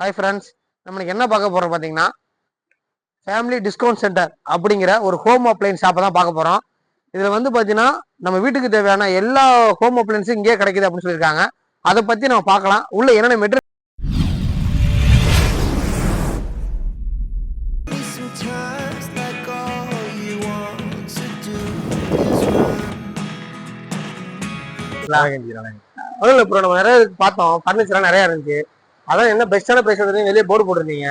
Hi friends நம்மளுக்கு என்ன பார்க்க போறோம் பார்த்தீங்கன்னா ஃபேமிலி டிஸ்கவுண்ட் சென்டர் அப்படிங்கிற ஒரு ஹோம் அப்ளைன்ஸ் ஷாப்பை தான் பார்க்க போறோம். இதில் வந்து பார்த்தீங்கன்னா நம்ம வீட்டுக்கு தேவையான எல்லா ஹோம் அப்ளைன்ஸும் இங்கேயே கிடைக்குது அப்படின்னு சொல்லியிருக்காங்க. அதை பற்றி நம்ம பார்க்கலாம். உள்ள என்னென்ன மெட்டீரியல் இப்போ நம்ம நிறைய பார்த்தோம். ஃபர்னிச்சர்லாம் நிறைய இருந்துச்சு அதான் என்ன பெஸ்ட்டான ப்ரைஸ் வெளியே போர்டு போட்டிருந்தீங்க.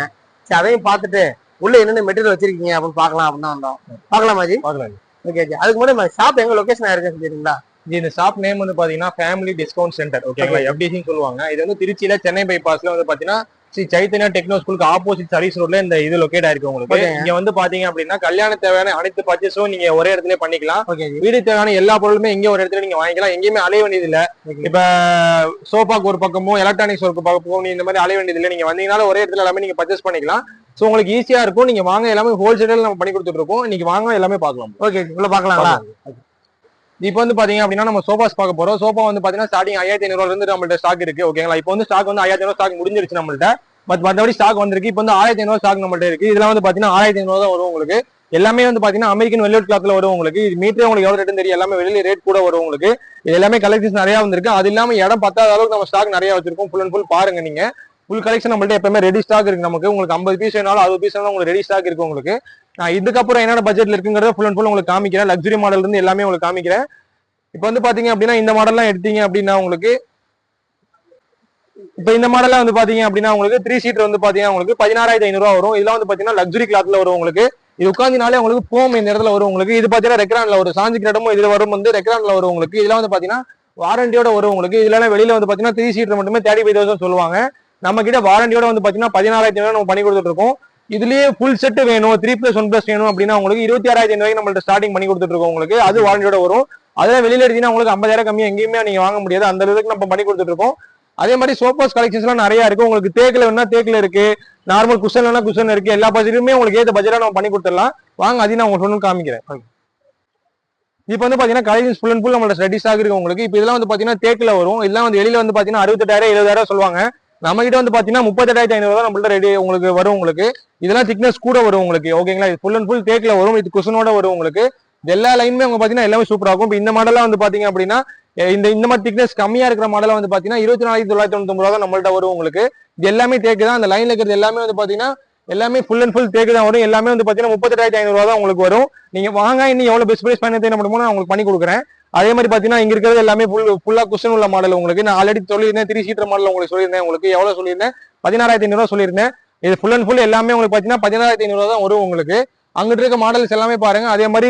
சரி அதையும் பார்த்துட்டு உள்ள என்னென்ன மெட்டீரியல் வச்சிருக்கீங்க அப்படின்னு பார்க்கலாம் அப்படின்னு வந்தோம். பார்க்கலாமா ஜி? பார்க்கலாம் ஓகே ஜி அதுக்கு முன்னாடி ஷாப் எங்க லொகேஷன் இருக்குன்னு சொல்லிடுங்களா இந்த ஷாப் நேம் வந்து பாத்தீங்கன்னா ஃபேமிலி டிஸ்கவுண்ட் சென்டர் ஓகேங்களா எஃப்டிசின்னு சொல்லுவாங்க. இது வந்து திருச்சியில சென்னை பைபாஸ்ல வந்து பாத்தீங்கன்னா ஸ்ரீ சைத்தன்யா டெக்னோ ஸ்கூலுக்கு ஆப்போசிட் சர்வீஸ் ரோட்ல இந்த இது லொகேட் ஆயிருக்கு உங்களுக்கு. இங்க வந்து பாத்தீங்க அப்படின்னா கல்யாண தேவையான அனைத்து பர்ச்சேஸும் நீங்க ஒரே இடத்துல பண்ணிக்கலாம். வீடு தேவையான எல்லா பொருளுமே இங்க ஒரு இடத்துல நீங்க வாங்கிக்கலாம். எங்கேயுமே அலைய வேண்டியது இல்ல. இப்ப சோஃபாக்கு ஒரு பக்கமும் எலக்ட்ரானிக்ஸ் ஒரு பக்கமும் நீ இந்த மாதிரி அலைய வேண்டியது இல்ல. நீங்க வந்தீங்கனால ஒரே இடத்துல எல்லாமே நீங்க பர்ச்சேஸ் பண்ணிக்கலாம். சோ உங்களுக்கு ஈஸியா இருக்கும். நீங்க வாங்க எல்லாமே ஹோல்சேல் நம்ம பண்ணி கொடுத்துட்டு இருக்கோம். இன்னைக்கு வாங்க எல்லாமே பார்க்கலாம். ஓகே உள்ள பார்க்கலாங்களா? இப்போ வந்து பாத்தீங்க அப்படின்னா நம்ம சோஃபாஸ் பார்க்க போறோம். சோஃபா வந்து பாத்தீங்கன்னா ஸ்டார்டிங் ஐயாயிரத்தி ஐநூறுல இருந்து நம்மள்ட்ட ஸ்டாக் இருக்கு ஓகேங்களா இப்போ வந்து ஸ்டாக் வந்து ஐயாயிரத்தி ஐநூறு ஸ்டாக் முடிஞ்சிருச்சு நம்மள்ட்ட. பட் மற்றபடி ஸ்டாக் வந்திருக்கு. இப்போ வந்து ஆயிரத்தி ஐநூறு ஸ்டாக் நம்மள்ட்ட இருக்கு. இதெல்லாம் வந்து பாத்தீங்கன்னா ஆயிரத்தி ஐநூறு தான் வரும் உங்களுக்கு. எல்லாமே வந்து பாத்தீங்கன்னா அமெரிக்கன் வெல்வெட் கிளாத்ல வரும் உங்களுக்கு. இது மீட்டர் உங்களுக்கு எவ்வளவு ரேட்னு தெரியும். எல்லாமே வெளியில ரேட் கூட வரும் உங்களுக்கு. இது எல்லாமே கலெக்ஷன்ஸ் நிறைய வந்திருக்கு. அது இல்லாம இடம் பத்தாத அளவுக்கு நம்ம ஸ்டாக் நிறைய வச்சிருக்கோம். ஃபுல் அண்ட் ஃபுல் பாருங்க நீங்க. ஃபுல் கலெக்ஷன் நம்மள்ட்ட எப்பவுமே ரெடி ஸ்டாக் இருக்கு நமக்கு. உங்களுக்கு ஐம்பது பீஸ் வேணாலும் அறுபது பீஸ் வேணாலும் உங்களுக்கு ரெடி ஸ்டாக் இருக்கு உங்களுக்கு. நான் இதுக்கப்புறம் என்னென்ன பட்ஜெட்ல இருக்குங்கிறத ஃபுல் அண்ட் ஃபுல் உங்களுக்கு காமிக்கிறேன். லக்ஸுரி மாடல் இருந்து எல்லாமே உங்களுக்கு காமிக்கிறேன். இப்போ வந்து பாத்தீங்க அப்படின்னா இந்த மாடல்லாம் எடுத்தீங்க அப்படின்னா உங்களுக்கு இப்போ இந்த மாடல்லாம் வந்து பாத்தீங்க அப்படின்னா உங்களுக்கு த்ரீ சீட்டர் வந்து பாத்தீங்கன்னா உங்களுக்கு பதினாறாயிரத்தி ஐநூறுவா வரும். இதெல்லாம் வந்து பாத்தீங்கன்னா லக்ஸுரி கிளாத்ல வரும் உங்களுக்கு. இது உட்காந்தினாலே உங்களுக்கு போம் இந்த இடத்துல வரும் உங்களுக்கு. இது பாத்தீங்கன்னா ரெக்ரான்ல வரும் சாஞ்சிக்கிற இடமும் இதுல வரும் வந்து ரெக்ரான்ல வரும் உங்களுக்கு. இதெல்லாம் வந்து பாத்தீங்கன்னா வாரண்டியோட வரும் உங்களுக்கு. இதுல வெளியில வந்து பாத்தீங்கன்னா த்ரீ சீட்டர் மட்டுமே தேர்ட்டி ஃபைவ் தௌசண்ட் சொல்லுவாங்க. நம்ம கிட்ட வாரண்டியோட வந்து பாத்தீங்கன்னா பதினாறாயிரத்தி ஐநூறு நம்ம பண்ணி கொடுத்துட்டு இருக்கோம். இதுலயே ஃபுல் செட் வேணும் த்ரீ பிளஸ் ஒன் பிளஸ் வேணும் அப்படின்னா உங்களுக்கு இருபத்தி ஆறாயிரத்தி ஐநூறு நம்மள்ட்ட ஸ்டார்டிங் பண்ணி கொடுத்துட்டு இருக்கோம் உங்களுக்கு. அது வாரண்டியோட வரும். அதெல்லாம் வெளியில எடுத்தீங்கன்னா உங்களுக்கு ஐம்பதாயிரம் கம்மி எங்கேயுமே நீங்க வாங்க முடியாது. அந்த அளவுக்கு நம்ம பண்ணி கொடுத்துட்டு இருக்கோம். அதே மாதிரி சோஃபாஸ் கலெக்ஷன்ஸ் எல்லாம் நிறைய இருக்கு. உங்களுக்கு தேக்கில் வேணா தேக்கில் இருக்கு. நார்மல் குஷன் வேணா குஷன் இருக்கு. எல்லா பட்ஜெட்டுமே உங்களுக்கு ஏற்ற பட்ஜெட்டா நம்ம பண்ணி கொடுத்துடலாம். வாங்க அதையும் நான் உங்களுக்கு காமிக்கிறேன். இப்போ வந்து பாத்தீங்கன்னா கலெக்ஷன்ஸ் ஃபுல் அண்ட் ஃபுல் நம்மளோட ரெடி ஸ்டாக் இருக்கு உங்களுக்கு. இப்போ இதெல்லாம் வந்து பாத்தீங்கன்னா தேக்கில் வரும். இதெல்லாம் வந்து வெளியில வந்து பாத்தீங்கன்னா அறுபத்தெட்டாயிரம் எழுபதாயிரம் சொல்லுவாங்க. நம்ம கிட்ட வந்து பாத்தீங்கன்னா முப்பத்தெட்டாயிரத்தி ஐநூறு தான் நம்மள்ட்ட ரெடி உங்களுக்கு வரும் உங்களுக்கு. இதெல்லாம் திக்னஸ் கூட வரும் உங்களுக்கு ஓகேங்களா இது ஃபுல் அண்ட் ஃபுல் தேக்கில் வரும் இது குஷனோட வரும் உங்களுக்கு. எல்லா லைனுமே அவங்க பாத்தீங்கன்னா எல்லாமே சூப்பராக இருக்கும். இப்போ இந்த மாடலாம் வந்து பாத்தீங்க அப்படின்னா இந்த இந்த மாதிரி திக்னஸ் கம்மியா இருக்கிற மாடல வந்து பாத்தீங்கன்னா இருபத்தி நாலாயிரத்தி தொள்ளாயிரத்தி தொண்ணூத்தி ரூபா தான் நம்மள்ட்ட வரும் உங்களுக்கு. இது எல்லாமே தேக்கு தான். அந்த லைன்ல இருக்கிறது எல்லாமே வந்து பாத்தீங்கன்னா எல்லாமே ஃபுல் அண்ட் ஃபுல் தேக்கு தான் வரும். எல்லாமே வந்து பாத்தீங்கன்னா முப்பத்தெட்டாயிரத்தி ஐநூறு ரூபா தான் உங்களுக்கு வரும். நீங்க வாங்க இன்னும் எவ்வளவு பெஸ்ட் பிரைஸ் பண்ணி என்ன பண்ணுமோ நான் உங்களுக்கு பண்ணி கொடுக்குறேன். அதே மாதிரி பாத்தீங்கன்னா இங்க இருக்கிறது எல்லாமே ஃபுல் ஃபுல்லா குஷன் உள்ள மாடல் உங்களுக்கு நான் ஆல்ரெடி சொல்லியிருந்தேன் த்ரீ சீட்டர் மாடல் உங்களுக்கு சொல்லியிருந்தேன். உங்களுக்கு எவ்வளவு சொல்லியிருந்தேன்? பதினாறாயிரத்தி ஐநூறுவா சொல்லியிருந்தேன். இது ஃபுல் அண்ட் ஃபுல் எல்லாமே உங்களுக்கு பாத்தீங்கன்னா பதினாறாயிரத்தி ஐநூறு தான் வரும் உங்களுக்கு. அங்கிட்டு இருக்க மாடல்ஸ் எல்லாமே பாருங்க. அதே மாதிரி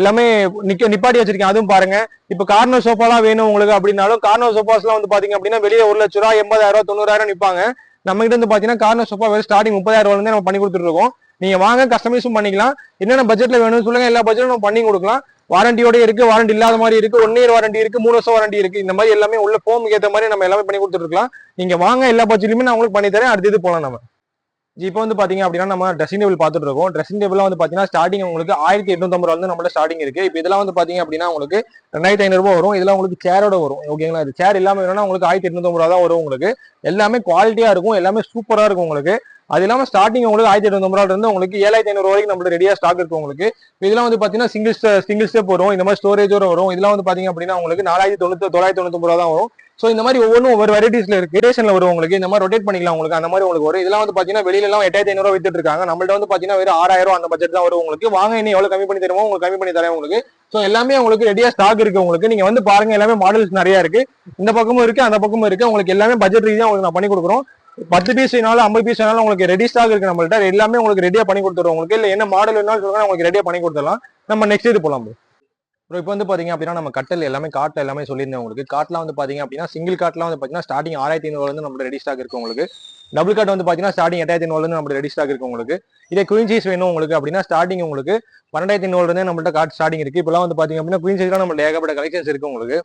எல்லாமே நிக்க நிப்பாட்டி வச்சிருக்கேன். அதுவும் பாருங்க. இப்ப கார்னர் சோஃபாலாம் வேணும் உங்களுக்கு அப்படின்னாலும் கார்னர் சோஃபாஸ்லாம் வந்து பாத்தீங்க அப்படின்னா வெளியே ஒரு லட்ச ரூபா எண்பதாயிரம் ரூபா தொண்ணூறாயிரம் நிப்பாங்க. நம்ம கிட்ட வந்து பாத்தீங்கன்னா கார்னர் சோஃபா வெறும் ஸ்டார்டிங் முப்பதாயிரம் ரூபாய் நம்ம பண்ணி கொடுத்துட்டு இருக்கோம். நீங்க வாங்க கஸ்டமைஸும் பண்ணிக்கலாம். என்னென்ன பட்ஜெட்ல வேணும்னு சொல்லுங்க. எல்லா பட்ஜெட்டும் நம்ம பண்ணி கொடுக்கலாம். வாரண்டியோட இருக்கு வாரண்டி இல்லாத மாதிரி இருக்கு ஒன் இயர் வாரண்டி இருக்கு மூணு வருஷம் வாரண்டி இருக்கு. இந்த மாதிரி எல்லாமே உள்ள ஃபோமுக்கு ஏற்ற மாதிரி நம்ம எல்லாமே பண்ணி கொடுத்துருக்கலாம் நீங்க வாங்க எல்லா பட்ஜெட்லயுமே நான் உங்களுக்கு பண்ணி தரேன். அடுத்தது போகலாம் நம்ம. இப்போ வந்து பாத்தீங்க அப்படின்னா நம்ம ட்ரெஸ்ஸிங் டேபிள் பார்த்துட்டு இருக்கோம். ட்ரெஸ்ஸிங் டேபிள் வந்து பாத்தீங்கன்னா ஸ்டார்டிங் உங்களுக்கு ஆயிரத்தி எட்நூத்தம்பது ரூபா வந்து நம்மள ஸ்டார்டிங் இருக்கு. இப்போ இதெல்லாம் வந்து பாத்தீங்க அப்படின்னா உங்களுக்கு ரெண்டாயிரத்தி ஐநூறு வரும். இதெல்லாம் உங்களுக்கு சேரோட வரும். ஓகேங்களா இது சேர் இல்லாம வேணும்னா உங்களுக்கு ஆயிரத்தி எட்நூத்தம்பது ரூபா தான் வரும் உங்களுக்கு. எல்லாமே குவாலிட்டியா இருக்கும். எல்லாமே சூப்பரா இருக்கும் உங்களுக்கு. அது இல்லாமல் ஸ்டார்டிங் உங்களுக்கு ஆயிரத்தி எட்நூறு இருந்து உங்களுக்கு ஏழாயிரத்தி ஐநூறு வரைக்கும் நம்மளுக்கு ரெடியாக ஸ்டாக் இருக்கு உங்களுக்கு. இதெல்லாம் வந்து பார்த்தீங்கன்னா சிங்கிள் சிங்கிள் ஸ்டெப் வரும். இந்த மாதிரி ஸ்டோரேஜோட வரும். இதெல்லாம் வந்து பார்த்தீங்க அப்படின்னா உங்களுக்கு நாலாயிரத்தி தொண்ணூத்தி தொள்ளாயிரத்தி தொண்ணூத்தி தான் வரும். ஸோ இந்த மாதிரி ஒவ்வொன்றும் ஒவ்வொரு வெரைட்டிஸ்ல இருக்கு. ரேஷன்ல வரும் உங்களுக்கு. இந்த மாதிரி ரொட்டேட் பண்ணிக்கலாம் உங்களுக்கு. அந்த மாதிரி உங்களுக்கு வரும். இதெல்லாம் வந்து பாத்தீங்கன்னா வெளியில எல்லாம் எட்டாயிரத்தி ஐநூறு வித்துட்டு இருக்காங்க. நம்மள்ட்ட வந்து பாத்தீங்கன்னா வெறும் ஆறாயிரம் அந்த பட்ஜெட் தான் வரும் உங்களுக்கு. வாங்க இன்னும் எவ்வளவு கம்மி பண்ணி தருமோ உங்களுக்கு கம்மி பண்ணி தரேன் உங்களுக்கு. ஸோ எல்லாமே உங்களுக்கு ரெடியா ஸ்டாக் இருக்கு உங்களுக்கு. நீங்க வந்து பாருங்க எல்லாமே மாடல்ஸ் நிறைய இருக்கு. இந்த பக்கமும் இருக்கு அந்த பக்கமும் இருக்கு. உங்களுக்கு எல்லாமே பட்ஜெட் ரீதியாக உங்களுக்கு நான் பண்ணி கொடுக்குறோம். பத்து பீஸ் வேணாலும் ஐம்பது பீஸ் வேணாலும் உங்களுக்கு ரெடி ஸ்டாக் இருக்கு நம்மள்ட்ட. எல்லாமே உங்களுக்கு ரெடியா பண்ணி கொடுத்துருவோம் உங்களுக்கு. இல்ல என்ன மாடல் வேணாலும் சொல்லுங்க உங்களுக்கு ரெடியா பண்ணி கொடுத்துடலாம். நம்ம நெக்ஸ்ட் இது போலாம் ப்ரோ இப்போ வந்து பாத்தீங்க அப்படின்னா நம்ம கட்டல் எல்லாமே காட்டில் எல்லாமே சொல்லியிருந்தேன் உங்களுக்கு. காட்டில் வந்து பாத்தீங்க அப்படின்னா சிங்கிள் காட்டில் வந்து பாத்தீங்கன்னா ஸ்டார்டிங் ஆயிரத்தி ஐநூறுல நம்ம ரெடி ஸ்டாக் இருக்கு உங்களுக்கு. டபுள் காட் வந்து பாத்தீங்கன்னா ஸ்டார்டிங் எட்டாயிரத்தி ஐநூறுல நம்ம ரெடி ஸ்டாக் இருக்கு உங்களுக்கு. இதே குயின்சீஸ் வேணும் உங்களுக்கு அப்படின்னா ஸ்டார்டிங் உங்களுக்கு பன்னெண்டாயிரத்தி ஐநூறுல இருந்தே நம்மள்ட்ட காட் ஸ்டார்டிங் இருக்கு. இப்போலாம் வந்து பாத்தீங்க அப்படின்னா குயின்சீஸ்லாம் நம்ம ஏகப்பட்ட கலெக்ஷன்ஸ் இருக்கு உங்களுக்கு.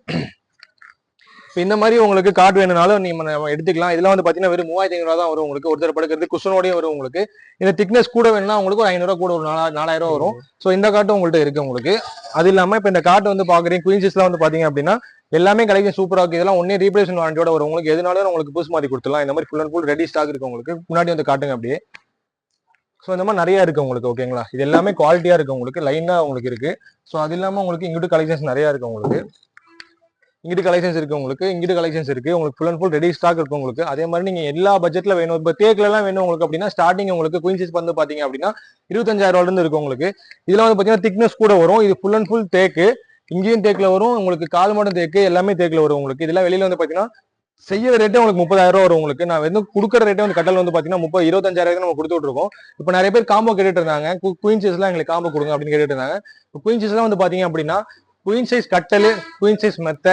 இந்த மாதிரி உங்களுக்கு கார்டு வேணும்னாலும் நீங்க நம்ம எடுத்துக்கலாம். இதெல்லாம் வந்து பாத்தீங்கன்னா வெறும் மூவாயிரத்தி ஐநூறு தான் வரும் உங்களுக்கு. ஒருத்தர் படுக்கிறது குஷனோடய வரும் உங்களுக்கு. இந்த திக்னஸ் கூட வேணும்னா உங்களுக்கு ஒரு ஐநூறு கூட ஒரு நாலா நாலாயிரம் ரூபா வரும். ஸோ இந்த காட்டும் உங்கள்ட்ட இருக்கு உங்களுக்கு. அது இல்லாம இப்போ இந்த கார்டு வந்து பாக்குறீங்க குயின்சஸ்லாம் வந்து பாத்தீங்க அப்படின்னா எல்லாமே கலெக்ஷன் சூப்பரா இருக்கு இதெல்லாம் ஒன்னே ரீப்ளேஸ்மெண்ட் வாரண்டியோட வரும். உங்களுக்கு எதுனாலும் உங்களுக்கு புதுசு மாதிரி கொடுத்துலாம் இந்த மாதிரி full and full ready stock இருக்கு உங்களுக்கு. முன்னாடி வந்து காட்டுங்க அப்படியே. ஸோ இந்த மாதிரி நிறைய இருக்கு உங்களுக்கு ஓகேங்களா இது எல்லாமே குவாலிட்டியா இருக்கு உங்களுக்கு. லைனா உங்களுக்கு இருக்கு. ஸோ அது இல்லாம உங்களுக்கு இங்கிட்டு கலெக்ஷன்ஸ் நிறைய இருக்கு உங்களுக்கு. இங்கிட்டு கலெக்ஷன்ஸ் இருக்கு உங்களுக்கு இங்கிட்டு கலெக்ஷன்ஸ் இருக்கு. உங்களுக்கு full and full ready stock இருக்கு உங்களுக்கு. அதே மாதிரி நீங்க எல்லா பட்ஜெட்ல வேணும். இப்போ தேக்கில எல்லாம் வேணும் உங்களுக்கு அப்படின்னா ஸ்டார்டிங் உங்களுக்கு குயின்சிஸ் வந்து பாத்தீங்க அப்படின்னா இருபத்தஞ்சாயிரம் ரூபாயில இருந்து இருக்கு உங்களுக்கு. இதுல வந்து பாத்தீங்கன்னா திக்னஸ் கூட வரும். இது ஃபுல் அண்ட் ஃபுல் தேக்கு இங்கேயும் தேக்கில் வரும். உங்களுக்கு கால் மட்டும் தேக்கு எல்லாமே தேக்கில் வரும் உங்களுக்கு. இதெல்லாம் வெளியில வந்து பாத்தீங்கன்னா செய்யற ரேட்டே உங்களுக்கு முப்பதாயிரம் ரூபா வரும் உங்களுக்கு. நான் வந்து கொடுக்குற ரேட்டே வந்து கட்டல் வந்து பாத்தீங்கன்னா முப்பது இருபத்தஞ்சாயிரம் நம்ம கொடுத்துட்டு இருக்கோம் இப்போ நிறைய பேர் காம்போ கேட்டுட்டு இருந்தாங்க. குயின் எல்லாம் எங்களுக்கு காம்போ கொடுங்க அப்படின்னு கேட்டுட்டு இருந்தாங்க. குயின் எல்லாம் வந்து பாத்தீங்க அப்படின்னா குயின் சைஸ் கட்டல் குயின் சைஸ் மெத்த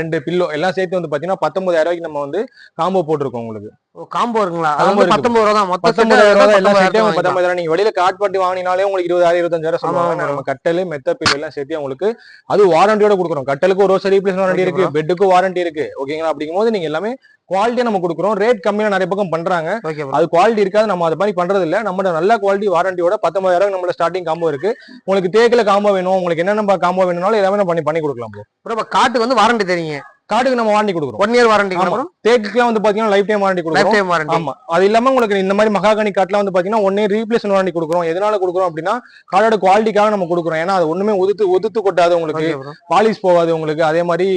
ரெண்டு பில்லோ எல்லாம் சேர்த்து வந்து பார்த்தீங்கன்னா பத்தொன்பதாயிரம் ரூபாய்க்கு நம்ம வந்து காம்போ போட்டிருக்கோம் உங்களுக்கு. காம்போ இருக்குங்களா? அது வந்து. பத்தொன்பது ரூபா தான் மொத்த பத்தொன்பதாயிரம் ரூபாய் எல்லாம் சேர்த்து பத்தொன்பதாயிரம் பத்தொன்பதாயிரம். நீங்க வெளியில காட் பாட்டி வாங்கினாலே உங்களுக்கு இருபதாயிரம் இருபத்தஞ்சாயிரம் சொல்லுவாங்க. நம்ம கட்டல் மெத்த பில் எல்லாம் சேர்த்து உங்களுக்கு அது வாரண்டியோட கொடுக்குறோம். கட்டலுக்கு ஒரு வருஷம் ரீப்ளேஸ் வாரண்டி இருக்கு. பெட்டுக்கு வாரண்டி இருக்கு. ஓகேங்களா அப்படிங்கும்போது நீங்க எல்லாமே குவாலிட்டியா நம்ம கொடுக்குறோம். ரேட் கம்மியா நிறைய பக்கம் பண்றாங்க. அது குவாலிட்டி இருக்காது. நம்ம அது மாதிரி பண்றது இல்ல நம்ம நல்ல குவாலிட்டி வாரண்டியோட பத்தொன்பதாயிரம் நம்மளோட ஸ்டார்டிங் காம்போ இருக்கு. உங்களுக்கு தேக்கில காம்போ வேணும். உங்களுக்கு என்னென்ன காம்போ வேணும்னாலும் எல்லாமே நம்ம பண்ணி பண்ணி கொடுக்கலாம். ப்ரோ காட்டுக்கு வந்து வாரண்டி தெரியுங்க. காட்டுக்கு நம்ம வாரண்டி கொடுக்குறோம். ஒன் இயர் வாரண்டி ஆமா. தேக்குக்குலாம் வந்து பாத்தீங்கன்னா லைஃப் டைம் வாரண்டி லைஃப் கொடுக்குறோம். டைம் வாரண்டி ஆமா. அது இல்லாம உங்களுக்கு இந்த மாதிரி மகாகனி காட்டுல வந்து பாத்தீங்கன்னா ஒன்னே ரீப்ளேஸ்மெண்ட் வாரண்டி கொடுக்குறோம். எதனால கொடுக்குறோம் அப்படின்னா கார்டோட குவாலிட்டிக்காக நம்ம கொடுக்குறோம். ஏன்னா அது ஒண்ணுமே உதுத்து ஒதுத்து கொட்டாது உங்களுக்கு. பாலிஷ் போகாது உங்களுக்கு. அதே மாதிரி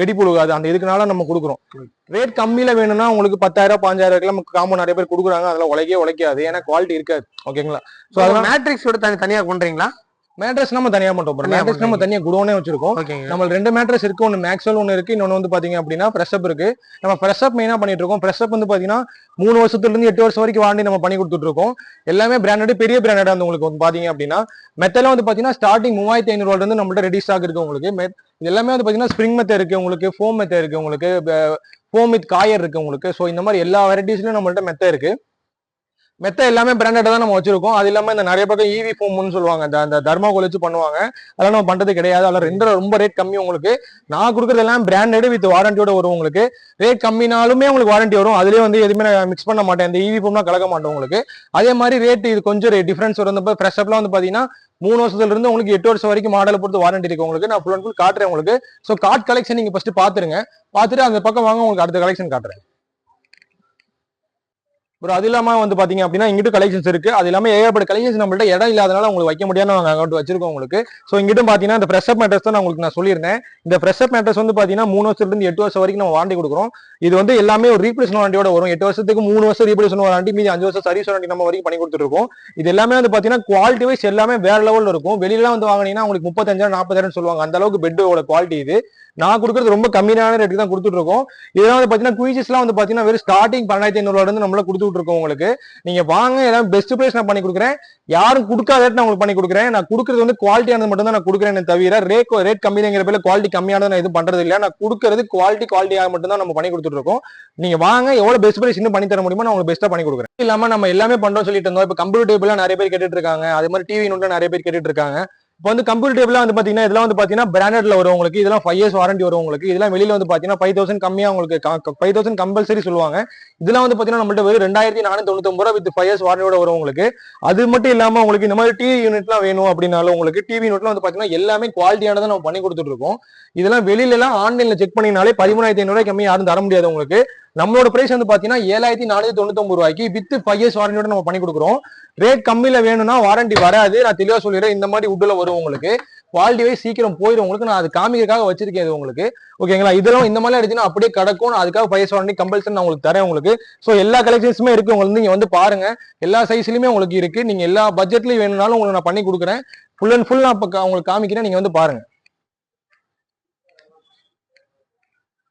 வெடி புழுகாது. அந்த இதுக்குனால நம்ம கொடுக்குறோம். ரேட் கம்மியில வேணும்னா உங்களுக்கு பத்தாயிரம் பாஞ்சாயிரம் நமக்கு காம்போ நிறைய பேர் கொடுக்குறாங்க. அதெல்லாம் உழைக்கவே உழைக்காது. ஏன்னா குவாலிட்டி இருக்காது. ஓகேங்களா சோ அதனால மேட்ரிக்ஸ் விட தனி தனியா பண்றீங்களா மேட்ரஸ் நம்ம தனியா பண்றோம் தனியா மேட்ரஸ் நம்ம தனியா குடோனே வச்சிருக்கோம். நம்ம ரெண்டு மேட்ரஸ் இருக்கு ஒன்னு மேக்ஸ்வெல் ஒன்னு இருக்கு இன்னொன்னு வந்து பாத்தீங்க அப்படின்னா ஃப்ரெஷ்அப் இருக்கு. நம்ம ஃப்ரெஷ்அப் மெயினா பண்ணிட்டு இருக்கோம். ஃப்ரெஷ்அப் வந்து பாத்தீங்கன்னா மூணு வருஷத்துல இருந்து எட்டு வருஷம் வரைக்கும் வாண்டி நம்ம பண்ணி கொடுத்துட்டு இருக்கோம். எல்லாமே பிராண்டட் பெரிய பிராண்டடா வந்து உங்களுக்கு வந்து பாத்தீங்க அப்படின்னா மெத்தெல்லாம் வந்து பாத்தீங்கன்னா ஸ்டார்டிங் மூவாயிரத்தி ஐநூறுல இருந்து நம்மள்ட்ட ரெடி ஸ்டாக் இருக்கு உங்களுக்கு. இது எல்லாமே வந்து பாத்தீங்கன்னா ஸ்ப்ரிங் மெத்த இருக்கு உங்களுக்கு ஃபோம் மெத்த இருக்கு உங்களுக்கு ஃபோம் வித் காயர் இருக்கு உங்களுக்கு. ஸோ இந்த மாதிரி எல்லா வெரைட்டிஸ்லயும் நம்மள்ட்ட மெத்த இருக்கு. மெத்த எல்லாமே பிராண்டட் தான் நம்ம வச்சிருக்கோம். அது இல்லாமல் இந்த நிறைய பக்கம் ஈவி ஃபோம்னு சொல்லுவாங்க. அந்த அந்த தர்மாகோல் வச்சு பண்ணுவாங்க. அதெல்லாம் நம்ம பண்ணுறது கிடையாது. அதில் ரெண்டு ரொம்ப ரேட் கம்மி உங்களுக்கு. நான் கொடுக்குறது எல்லாம் பிராண்டட் வித் வாரண்டியோட வரும் உங்களுக்கு. ரேட் கம்மினாலுமே உங்களுக்கு வாரண்டி வரும். அதுலேயே வந்து எதுவுமே நான் மிக்ஸ் பண்ண மாட்டேன். இந்த ஈவி ஃபோம்லாம் கலக்க மாட்டோம் உங்களுக்கு. அதே மாதிரி ரேட் இது கொஞ்சம் டிஃப்ரென்ஸ் வரும் ஃப்ரெஷ் அப்லாம் வந்து பார்த்தீங்கன்னா மூணு வருஷத்துல இருந்து உங்களுக்கு எட்டு வருஷம் வரைக்கும் மாடலை பொறுத்து வாரண்டி இருக்கு உங்களுக்கு. நான் ஃபுல் அண்ட் ஃபுல் காட்டுறேன் உங்களுக்கு. ஸோ கார்ட் கலெக்ஷன் நீங்கள் ஃபர்ஸ்ட் பார்த்துருங்க பார்த்துட்டு அந்த பக்கம் வாங்க உங்களுக்கு அடுத்த கலெக்ஷன் காட்டுறேன். ஒரு அது இல்லாமல் வந்து பார்த்தீங்க அப்படின்னா இங்கிட்டு கலெக்ஷன்ஸ் இருக்கு. அது இல்லாமல் ஏகப்பட்ட கலெக்ஷன்ஸ் நம்மள்ட்ட இடம் இல்லாதனால உங்களுக்கு வைக்க முடியாத நாங்கள் அக்கௌண்ட் வச்சிருக்கோம் உங்களுக்கு. ஸோ இங்கிட்டும் பார்த்தீங்கன்னா இந்த ஃப்ரெஷ் அப் தான் உங்களுக்கு நான் சொல்லியிருந்தேன். இந்த ஃப்ரெஷ் அப் மேட்ரஸ் வந்து பார்த்தீங்கன்னா மூணு வருஷத்துல இருந்து எட்டு வருஷம் வரைக்கும் நம்ம வாண்டி கொடுக்குறோம். இது வந்து எல்லாமே ஒரு ரீப்ளேஸ்மெண்ட் வாரண்டியோட வரும். எட்டு வருஷத்துக்கு மூணு வருஷம் ரீப்ளேஸ்மெண்ட் வாரண்டி மீதி அஞ்சு வருஷம் சர்வீஸ் வாரண்டி நம்ம வரைக்கும் பண்ணி கொடுத்துருக்கோம் இது எல்லாமே வந்து பார்த்தீங்கன்னா குவாலிட்டி வைஸ் எல்லாமே வேற லெவலில் இருக்கும். வெளியில வந்து வாங்கினீங்கன்னா உங்களுக்கு முப்பத்தஞ்சாயிரம் நாற்பதாயிரம் சொல்லுவாங்க. அந்த அளவுக்கு பெட்டோட குவாலிட்டி இது. நான் கொடுக்குறது ரொம்ப கம்மியான ரேட்டுக்கு தான் கொடுத்துட்டு இருக்கோம் இதெல்லாம் வந்து பார்த்தீங்கன்னா குயிச்சஸ்லாம் வந்து பார்த்தீங்கன்னா வெறும் ஸ்டார்டிங் பன்னெண்டாயிரத்தி ஐநூறுல இருந்து நம்மள கொடுத்துட்டு இருக்கோம் உங்களுக்கு. நீங்க வாங்க எல்லாம் பெஸ்ட் பிரைஸ் நான் பண்ணி கொடுக்குறேன். யாரும் கொடுக்காத ரேட் நான் உங்களுக்கு பண்ணி கொடுக்குறேன். நான் கொடுக்குறது வந்து குவாலிட்டியானது மட்டும் தான் நான் கொடுக்குறேன் தவிர ரேட் ரேட் கம்மிங்கிற பேர் குவாலிட்டி கம்மியானது நான் எதுவும் பண்றது இல்லை. நான் கொடுக்குறது குவாலிட்டி குவாலிட்டியாக மட்டும் தான் நம்ம பண்ணி கொடுத்துட்டு இருக்கோம் நீங்க வாங்க எவ்வளவு பெஸ்ட் பிரைஸ் இன்னும் பண்ணி தர முடியுமோ நான் உங்களுக்கு பெஸ்ட்டா பண்ணி கொடுக்குறேன். இல்லாம நம்ம எல்லாமே பண்றோம் சொல்லிட்டு இருந்தோம். இப்போ கம்ப்யூட்டர் டேபிள் நிறைய பேர் கேட்டுட்டு இருக்காங்க அதே மாதிரி டிவி நோட்ல நிறைய பேர் கேட்டுட்டு இருக்காங்க இப்போ வந்து கம்ப்யூட்டர் டேபிள் வந்து பாத்தீங்கன்னா இதெல்லாம் வந்து பாத்தீங்கன்னா பிராண்டட்ல வரும் உங்களுக்கு. இதெல்லாம் ஃபைவ் இயர்ஸ் வாரண்டி வரும் உங்களுக்கு. இதெல்லாம் வெளியில வந்து பாத்தீங்கன்னா ஃபைவ் தௌசண்ட் கம்மியா உங்களுக்கு ஃபைவ் தௌசண்ட் கம்பல்சரி சொல்லுவாங்க. இதெல்லாம் வந்து பாத்தீங்கன்னா நம்மள்ட்ட வெறும் ரெண்டாயிரத்தி நானூத்தி தொண்ணூத்தி ரூபா வித் ஃபைவ் இயர்ஸ் வாரண்டியோட வரும் உங்களுக்கு. அது மட்டும் இல்லாம உங்களுக்கு இந்த மாதிரி டிவி யூனிட்லாம் வேணும் அப்படின்னாலும் உங்களுக்கு டிவி யூனிட்லாம் வந்து பாத்தீங்கன்னா எல்லாமே குவாலிட்டியானதை நம்ம பண்ணி கொடுத்துட்டு இருக்கோம். இதெல்லாம் வெளியில எல்லாம் ஆன்லைன்ல செக் பண்ணினாலே பதிமூணாயிரத்தி ஐநூறு கம்மி யாரும் தர முடியாது உங்களுக்கு. நம்மளோட பிரைஸ் வந்து பாத்தீங்கன்னா ஏழாயிரத்தி நானூத்தி தொண்ணூத்தி ரூபாய்க்கு வித் ஃபைவ் இயர்ஸ் வாரண்டியோட நம்ம பண்ணி கொடுக்குறோம். ரேட் கம்மியில வேணும்னா வாரண்டி வராது. நான் தெளிவா சொல்லிடுறேன். இந்த மாதிரி உட்ல வரும் உங்களுக்கு. குவாலிட்டி வைஸ் சீக்கிரம் போயிடும் உங்களுக்கு நான் அது காமிக்கிறதுக்காக வச்சிருக்கேன் இது உங்களுக்கு. ஓகேங்களா இதெல்லாம் இந்த மாதிரி எடுத்தீங்கன்னா அப்படியே கிடக்கும். நான் அதுக்காக ஃபைவ் வாரண்டி கம்பல்சரி நான் உங்களுக்கு தரேன் உங்களுக்கு. ஸோ எல்லா கலெக்ஷன்ஸுமே இருக்கு உங்களுக்கு நீங்க வந்து பாருங்க. எல்லா சைஸ்லயுமே உங்களுக்கு இருக்கு. நீங்க எல்லா பட்ஜெட்லயும் வேணும்னாலும் உங்களுக்கு நான் பண்ணி கொடுக்குறேன். ஃபுல் அண்ட் ஃபுல் நான் உங்களுக்கு காமிக்கிறேன். நீங்க வந்து பாருங்க.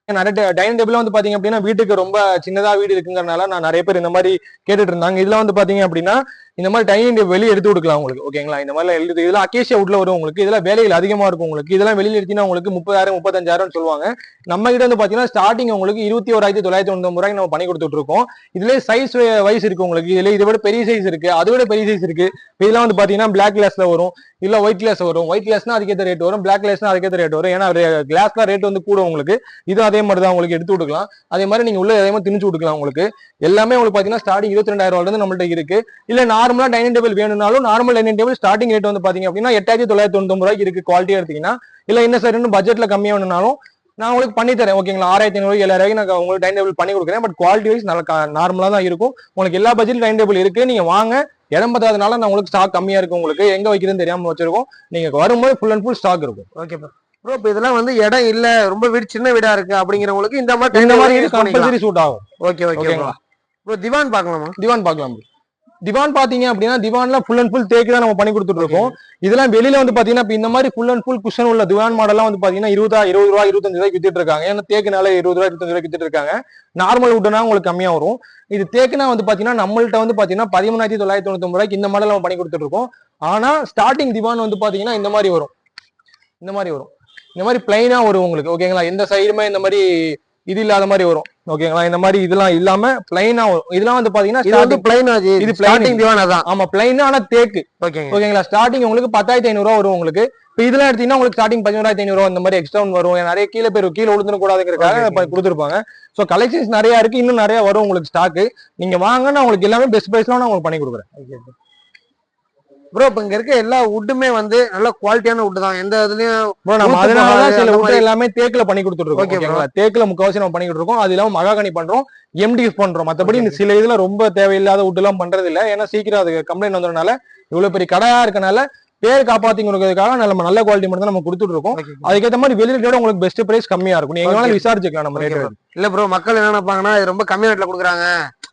நிறைய டைனிங் டேபிள் வந்து பாத்தீங்க அப்படின்னா வீட்டுக்கு ரொம்ப சின்னதா வீடு இருக்குங்கிறனால நான் நிறைய பேர் இந்த மாதிரி கேட்டுட்டு இருந்தாங்க. இதுல வந்து பாத்தீங்க அப்படின்னா இந்த மாதிரி டைனிங் டேபிள் வெளியே எடுத்து கொடுக்கலாம் உங்களுக்கு ஓகேங்களா இந்த மாதிரிலாம் எழுதி இதெல்லாம் அக்கேஷியா உட்ல வரும் உங்களுக்கு. இதெல்லாம் வேலைகள் அதிகமா இருக்கும் உங்களுக்கு. இதெல்லாம் வெளியில் எடுத்தீங்கன்னா உங்களுக்கு முப்பதாயிரம் முப்பத்தஞ்சாயிரம் சொல்லுவாங்க. நம்ம கிட்ட வந்து பாத்தீங்கன்னா ஸ்டார்டிங் உங்களுக்கு இருபத்தி ஓராயிரத்தி தொள்ளாயிரத்தி ஒன்பது ரூபாய்க்கு நம்ம பண்ணி கொடுத்துட்டு இருக்கோம். இதுல சைஸ் வைஸ் இருக்கு உங்களுக்கு. இதுல இதை விட பெரிய சைஸ் இருக்கு. அதை விட பெரிய சைஸ் இருக்கு. இதெல்லாம் வந்து பாத்தீங்கன்னா பிளாக் கிளாஸ்ல வரும். இல்ல ஒயிட் கிளாஸ் வரும். ஒயிட் கிளாஸ்னா அதுக்கேற்ற ரேட் வரும். பிளாக் கிளாஸ்னா அதுக்கேற்ற ரேட் வரும். ஏன்னா கிளாஸ்ல ரேட் வந்து கூட உங்களுக்கு. இது அதே மாதிரி தான் உங்களுக்கு எடுத்து கொடுக்கலாம். அதே மாதிரி நீங்க உள்ள அதே மாதிரி திணிச்சு கொடுக்கலாம் உங்களுக்கு. எல்லாமே உங்களுக்கு பாத்தீங்கன்னா ஸ்டார்டிங் இருபத்தி ரெண்டாயிரம் ரூபாய் இருந்து நம்மள்ட்ட இருக்கு. இல்ல நார்மலா டைனிங் டேபிள் வேணும்னாலும் normal dining table starting rate வந்து பாத்தீங்க அப்படின்னா எட்டாயிரத்தி தொள்ளாயிரத்தி தொண்ணூத்தி ரூபாய்க்கு இருக்கு குவாலிட்டியா எடுத்தீங்கன்னா. இல்ல என்ன சார் இன்னும் பட்ஜெட்ல கம்மியா வேணும்னாலும் நான் உங்களுக்கு பண்ணி தரேன். ஓகேங்களா ஆறாயிரத்தி ஐநூறு ஏழாயிரம் நான் உங்களுக்கு டைன் டேபிள் பண்ணி கொடுக்குறேன். பட் குவாலிட்டி வைஸ் நல்ல நார்மலா தான் இருக்கும். உங்களுக்கு எல்லா பட்ஜெட் டைன் டேபிள் இருக்கு. நீங்க வாங்க. இடம் பத்தாதனால நான் உங்களுக்கு ஸ்டாக் கம்மியா இருக்கு உங்களுக்கு. எங்க வைக்கிறதுன்னு தெரியாம வச்சிருக்கோம். நீங்க வரும்போது ஃபுல் அண்ட் ஃபுல் ஸ்டாக் இருக்கும். ஓகே ப்ரோ ப்ரோ இப்போ இதெல்லாம் வந்து இடம் இல்ல. ரொம்ப வீடு சின்ன வீடா இருக்கு அப்படிங்கிறவங்களுக்கு இந்த மாதிரி இந்த மாதிரி. கம்பல்சரி சூட் ஆகும். ஓகே ஓகே ஓகேங்களா ப்ரோ திவான் பார்க்கலாமா? திவான் பார்க்கலாம் bro. திவான் பாத்தீங்க அப்படின்னா திவான்ல ஃபுல் அண்ட் ஃபுல் தேக்கு தான் நம்ம பண்ணி கொடுத்துட்டு இருக்கோம். இதெல்லாம் வெளியில வந்து பாத்தீங்கன்னா இப்ப இந்த மாதிரி ஃபுல் அண்ட் ஃபுல் குஷன் உள்ள திவான் மாடல்லாம் வந்து பாத்தீங்கன்னா இருபதா இருபது ரூபா இருபத்தஞ்சு ரூபாய்க்கு வித்துட்டு இருக்காங்க. ஏன்னா தேக்குனால இருபது ரூபா இருபத்தஞ்சு ரூபாய்க்கு வித்துட்டு இருக்காங்க. நார்மல் வுட்னா உங்களுக்கு கம்மியா வரும். இது தேக்குனா வந்து பாத்தீங்கன்னா நம்மள்ட்ட வந்து பாத்தீங்கன்னா பதிமூணாயிரத்தி தொள்ளாயிரத்தி தொண்ணூத்தி ரூபாய்க்கு இந்த மாடல் நம்ம பண்ணி கொடுத்துட்டு இருக்கோம். ஆனா ஸ்டார்டிங் திவான் வந்து பாத்தீங்கன்னா இந்த மாதிரி வரும். இந்த மாதிரி வரும். இந்த மாதிரி பிளைனா வரும் உங்களுக்கு ஓகேங்களா எந்த சைடுமே இந்த மாதிரி இது இல்லாத மாதிரி வரும். ஓகேங்களா இந்த மாதிரி இதெல்லாம் இல்லாம பிளைனா வரும் இதெல்லாம் வந்து பாத்தீங்கன்னா இது வந்து starting- பிளைன் ஆச்சு. இது இது plain. ஸ்டார்டிங் திவான் அதான். ஆமா பிளைன் ஆனா தேக்கு. ஓகேங்க ஓகேங்களா ஸ்டார்டிங் உங்களுக்கு பத்தாயிரத்தி ஐநூறு ரூபா வரும் உங்களுக்கு. இப்போ இதெல்லாம் எடுத்தீங்கன்னா உங்களுக்கு ஸ்டார்டிங் பதினோராயிரத்தி ஐநூறு ரூபா இந்த மாதிரி எக்ஸ்ட்ரா வரும். நிறைய கீழே பேர் கீழே விழுந்துட இப்ப கொடுத்துருப்பாங்க. ஸோ கலெக்ஷன்ஸ் நிறைய இருக்கு. இன்னும் நிறைய வரும் உங்களுக்கு ஸ்டாக் நீங்க வாங்க நான் உங்களுக்கு எல்லாமே பெஸ்ட் பிரைஸ்ல நான் உங்களுக்கு பண்ணி கொடுக்குறேன். ப்ரோ இப்ப இங்க இருக்க எல்லா வுட்டுமே வந்து நல்ல குவாலிட்டியான வுட் தான். எந்த இதுலயும் ப்ரோ நம்ம அதனால சில மாதிரி. எல்லாமே தேக்குல பண்ணி கொடுத்துட்டு இருக்கோம் தேக்குல முக்காவாசி நம்ம பண்ணி இருக்கோம். அது இல்லாம மகாகனி பண்றோம் எம்டி யூஸ் பண்றோம். மத்தபடி இந்த சில இதுல ரொம்ப தேவையில்லாத wood எல்லாம் பண்றது இல்ல ஏன்னா சீக்கிரம் அது கம்ப்ளைண்ட் வந்ததுனால இவ்வளவு பெரிய கடையா இருக்கனால பேர் காப்பாத்திங்கிறதுக்காக நம்ம நல்ல குவாலிட்டி மட்டும் தான் நம்ம கொடுத்துட்டு இருக்கோம். அதுக்கேற்ற மாதிரி வெளியில விட உங்களுக்கு பெஸ்ட் பிரைஸ் கம்மியா இருக்கும். நீங்க விசாரிச்சுக்கலாம் நம்ம ரேட். இல்ல ப்ரோ மக்கள் என்ன நினைப்பாங்கன்னா இது ரொம்ப கம்மி ரேட்ல கொடுக்குறாங்க.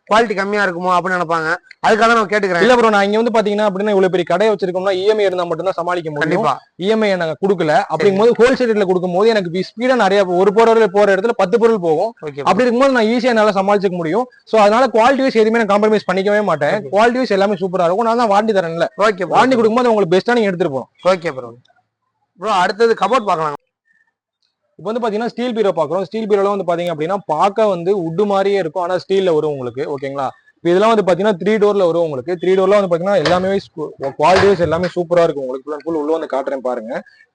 குவாலிட்டி கம்மியா இருக்குமோ அப்படின்னு நினைப்பாங்க. அதுக்காக நான் கேட்டுக்கிறேன். இல்ல ப்ரோ நான் இங்க வந்து பாத்தீங்கன்னா அப்படின்னா இவ்வளவு பெரிய கடை வச்சிருக்கோம்னா இஎம்ஐ இருந்தா மட்டும் தான் சமாளிக்க முடியும். இஎம்ஐ நாங்க கொடுக்கல. அப்படிங்கும் போது ஹோல்சேல் ரேட்ல கொடுக்கும் போது எனக்கு ஸ்பீடா நிறைய ஒரு பொருள் போற இடத்துல பத்து பொருள் போகும். அப்படி இருக்கும்போது நான் ஈஸியா என்னால சமாளிச்சுக்க முடியும். சோ அதனால குவாலிட்டி வைஸ் எதுவுமே நான் காம்ப்ரமைஸ் பண்ணிக்கவே மாட்டேன். குவாலிட்டி வைஸ் எல்லாமே சூப்பரா இருக்கும். நான் தான் வாண்டி தரேன்ல. ஓகே வாண்டி கொடுக்கும்போது உங்களுக்கு பெஸ்ட்டா நீங்க எடுத்துட்டு போகணும். ஓகே ப்ரோ ப்ரோ அடுத்தது கபோர்ட் பார்க்கலாம். இப்போ வந்து பார்த்தீங்கன்னா ஸ்டீல் பீரோ பார்க்குறோம் ஸ்டீல் பீரோலாம் வந்து பார்த்தீங்க அப்படின்னா பார்க்க வந்து உட்டு மாதிரியே இருக்கும். ஆனால் ஸ்டீலில் வரும் உங்களுக்கு. ஓகேங்களா இப்போ இதெல்லாம் வந்து பார்த்தீங்கன்னா த்ரீ டோரில் வரும் உங்களுக்கு. த்ரீ டோரில் வந்து பார்த்தீங்கன்னா எல்லாமே குவாலிட்டிஸ் எல்லாமே சூப்பராக இருக்கும் உங்களுக்கு. ஃபுல் அண்ட் ஃபுல் உள்ள வந்து காட்டுறேன் பாருங்க.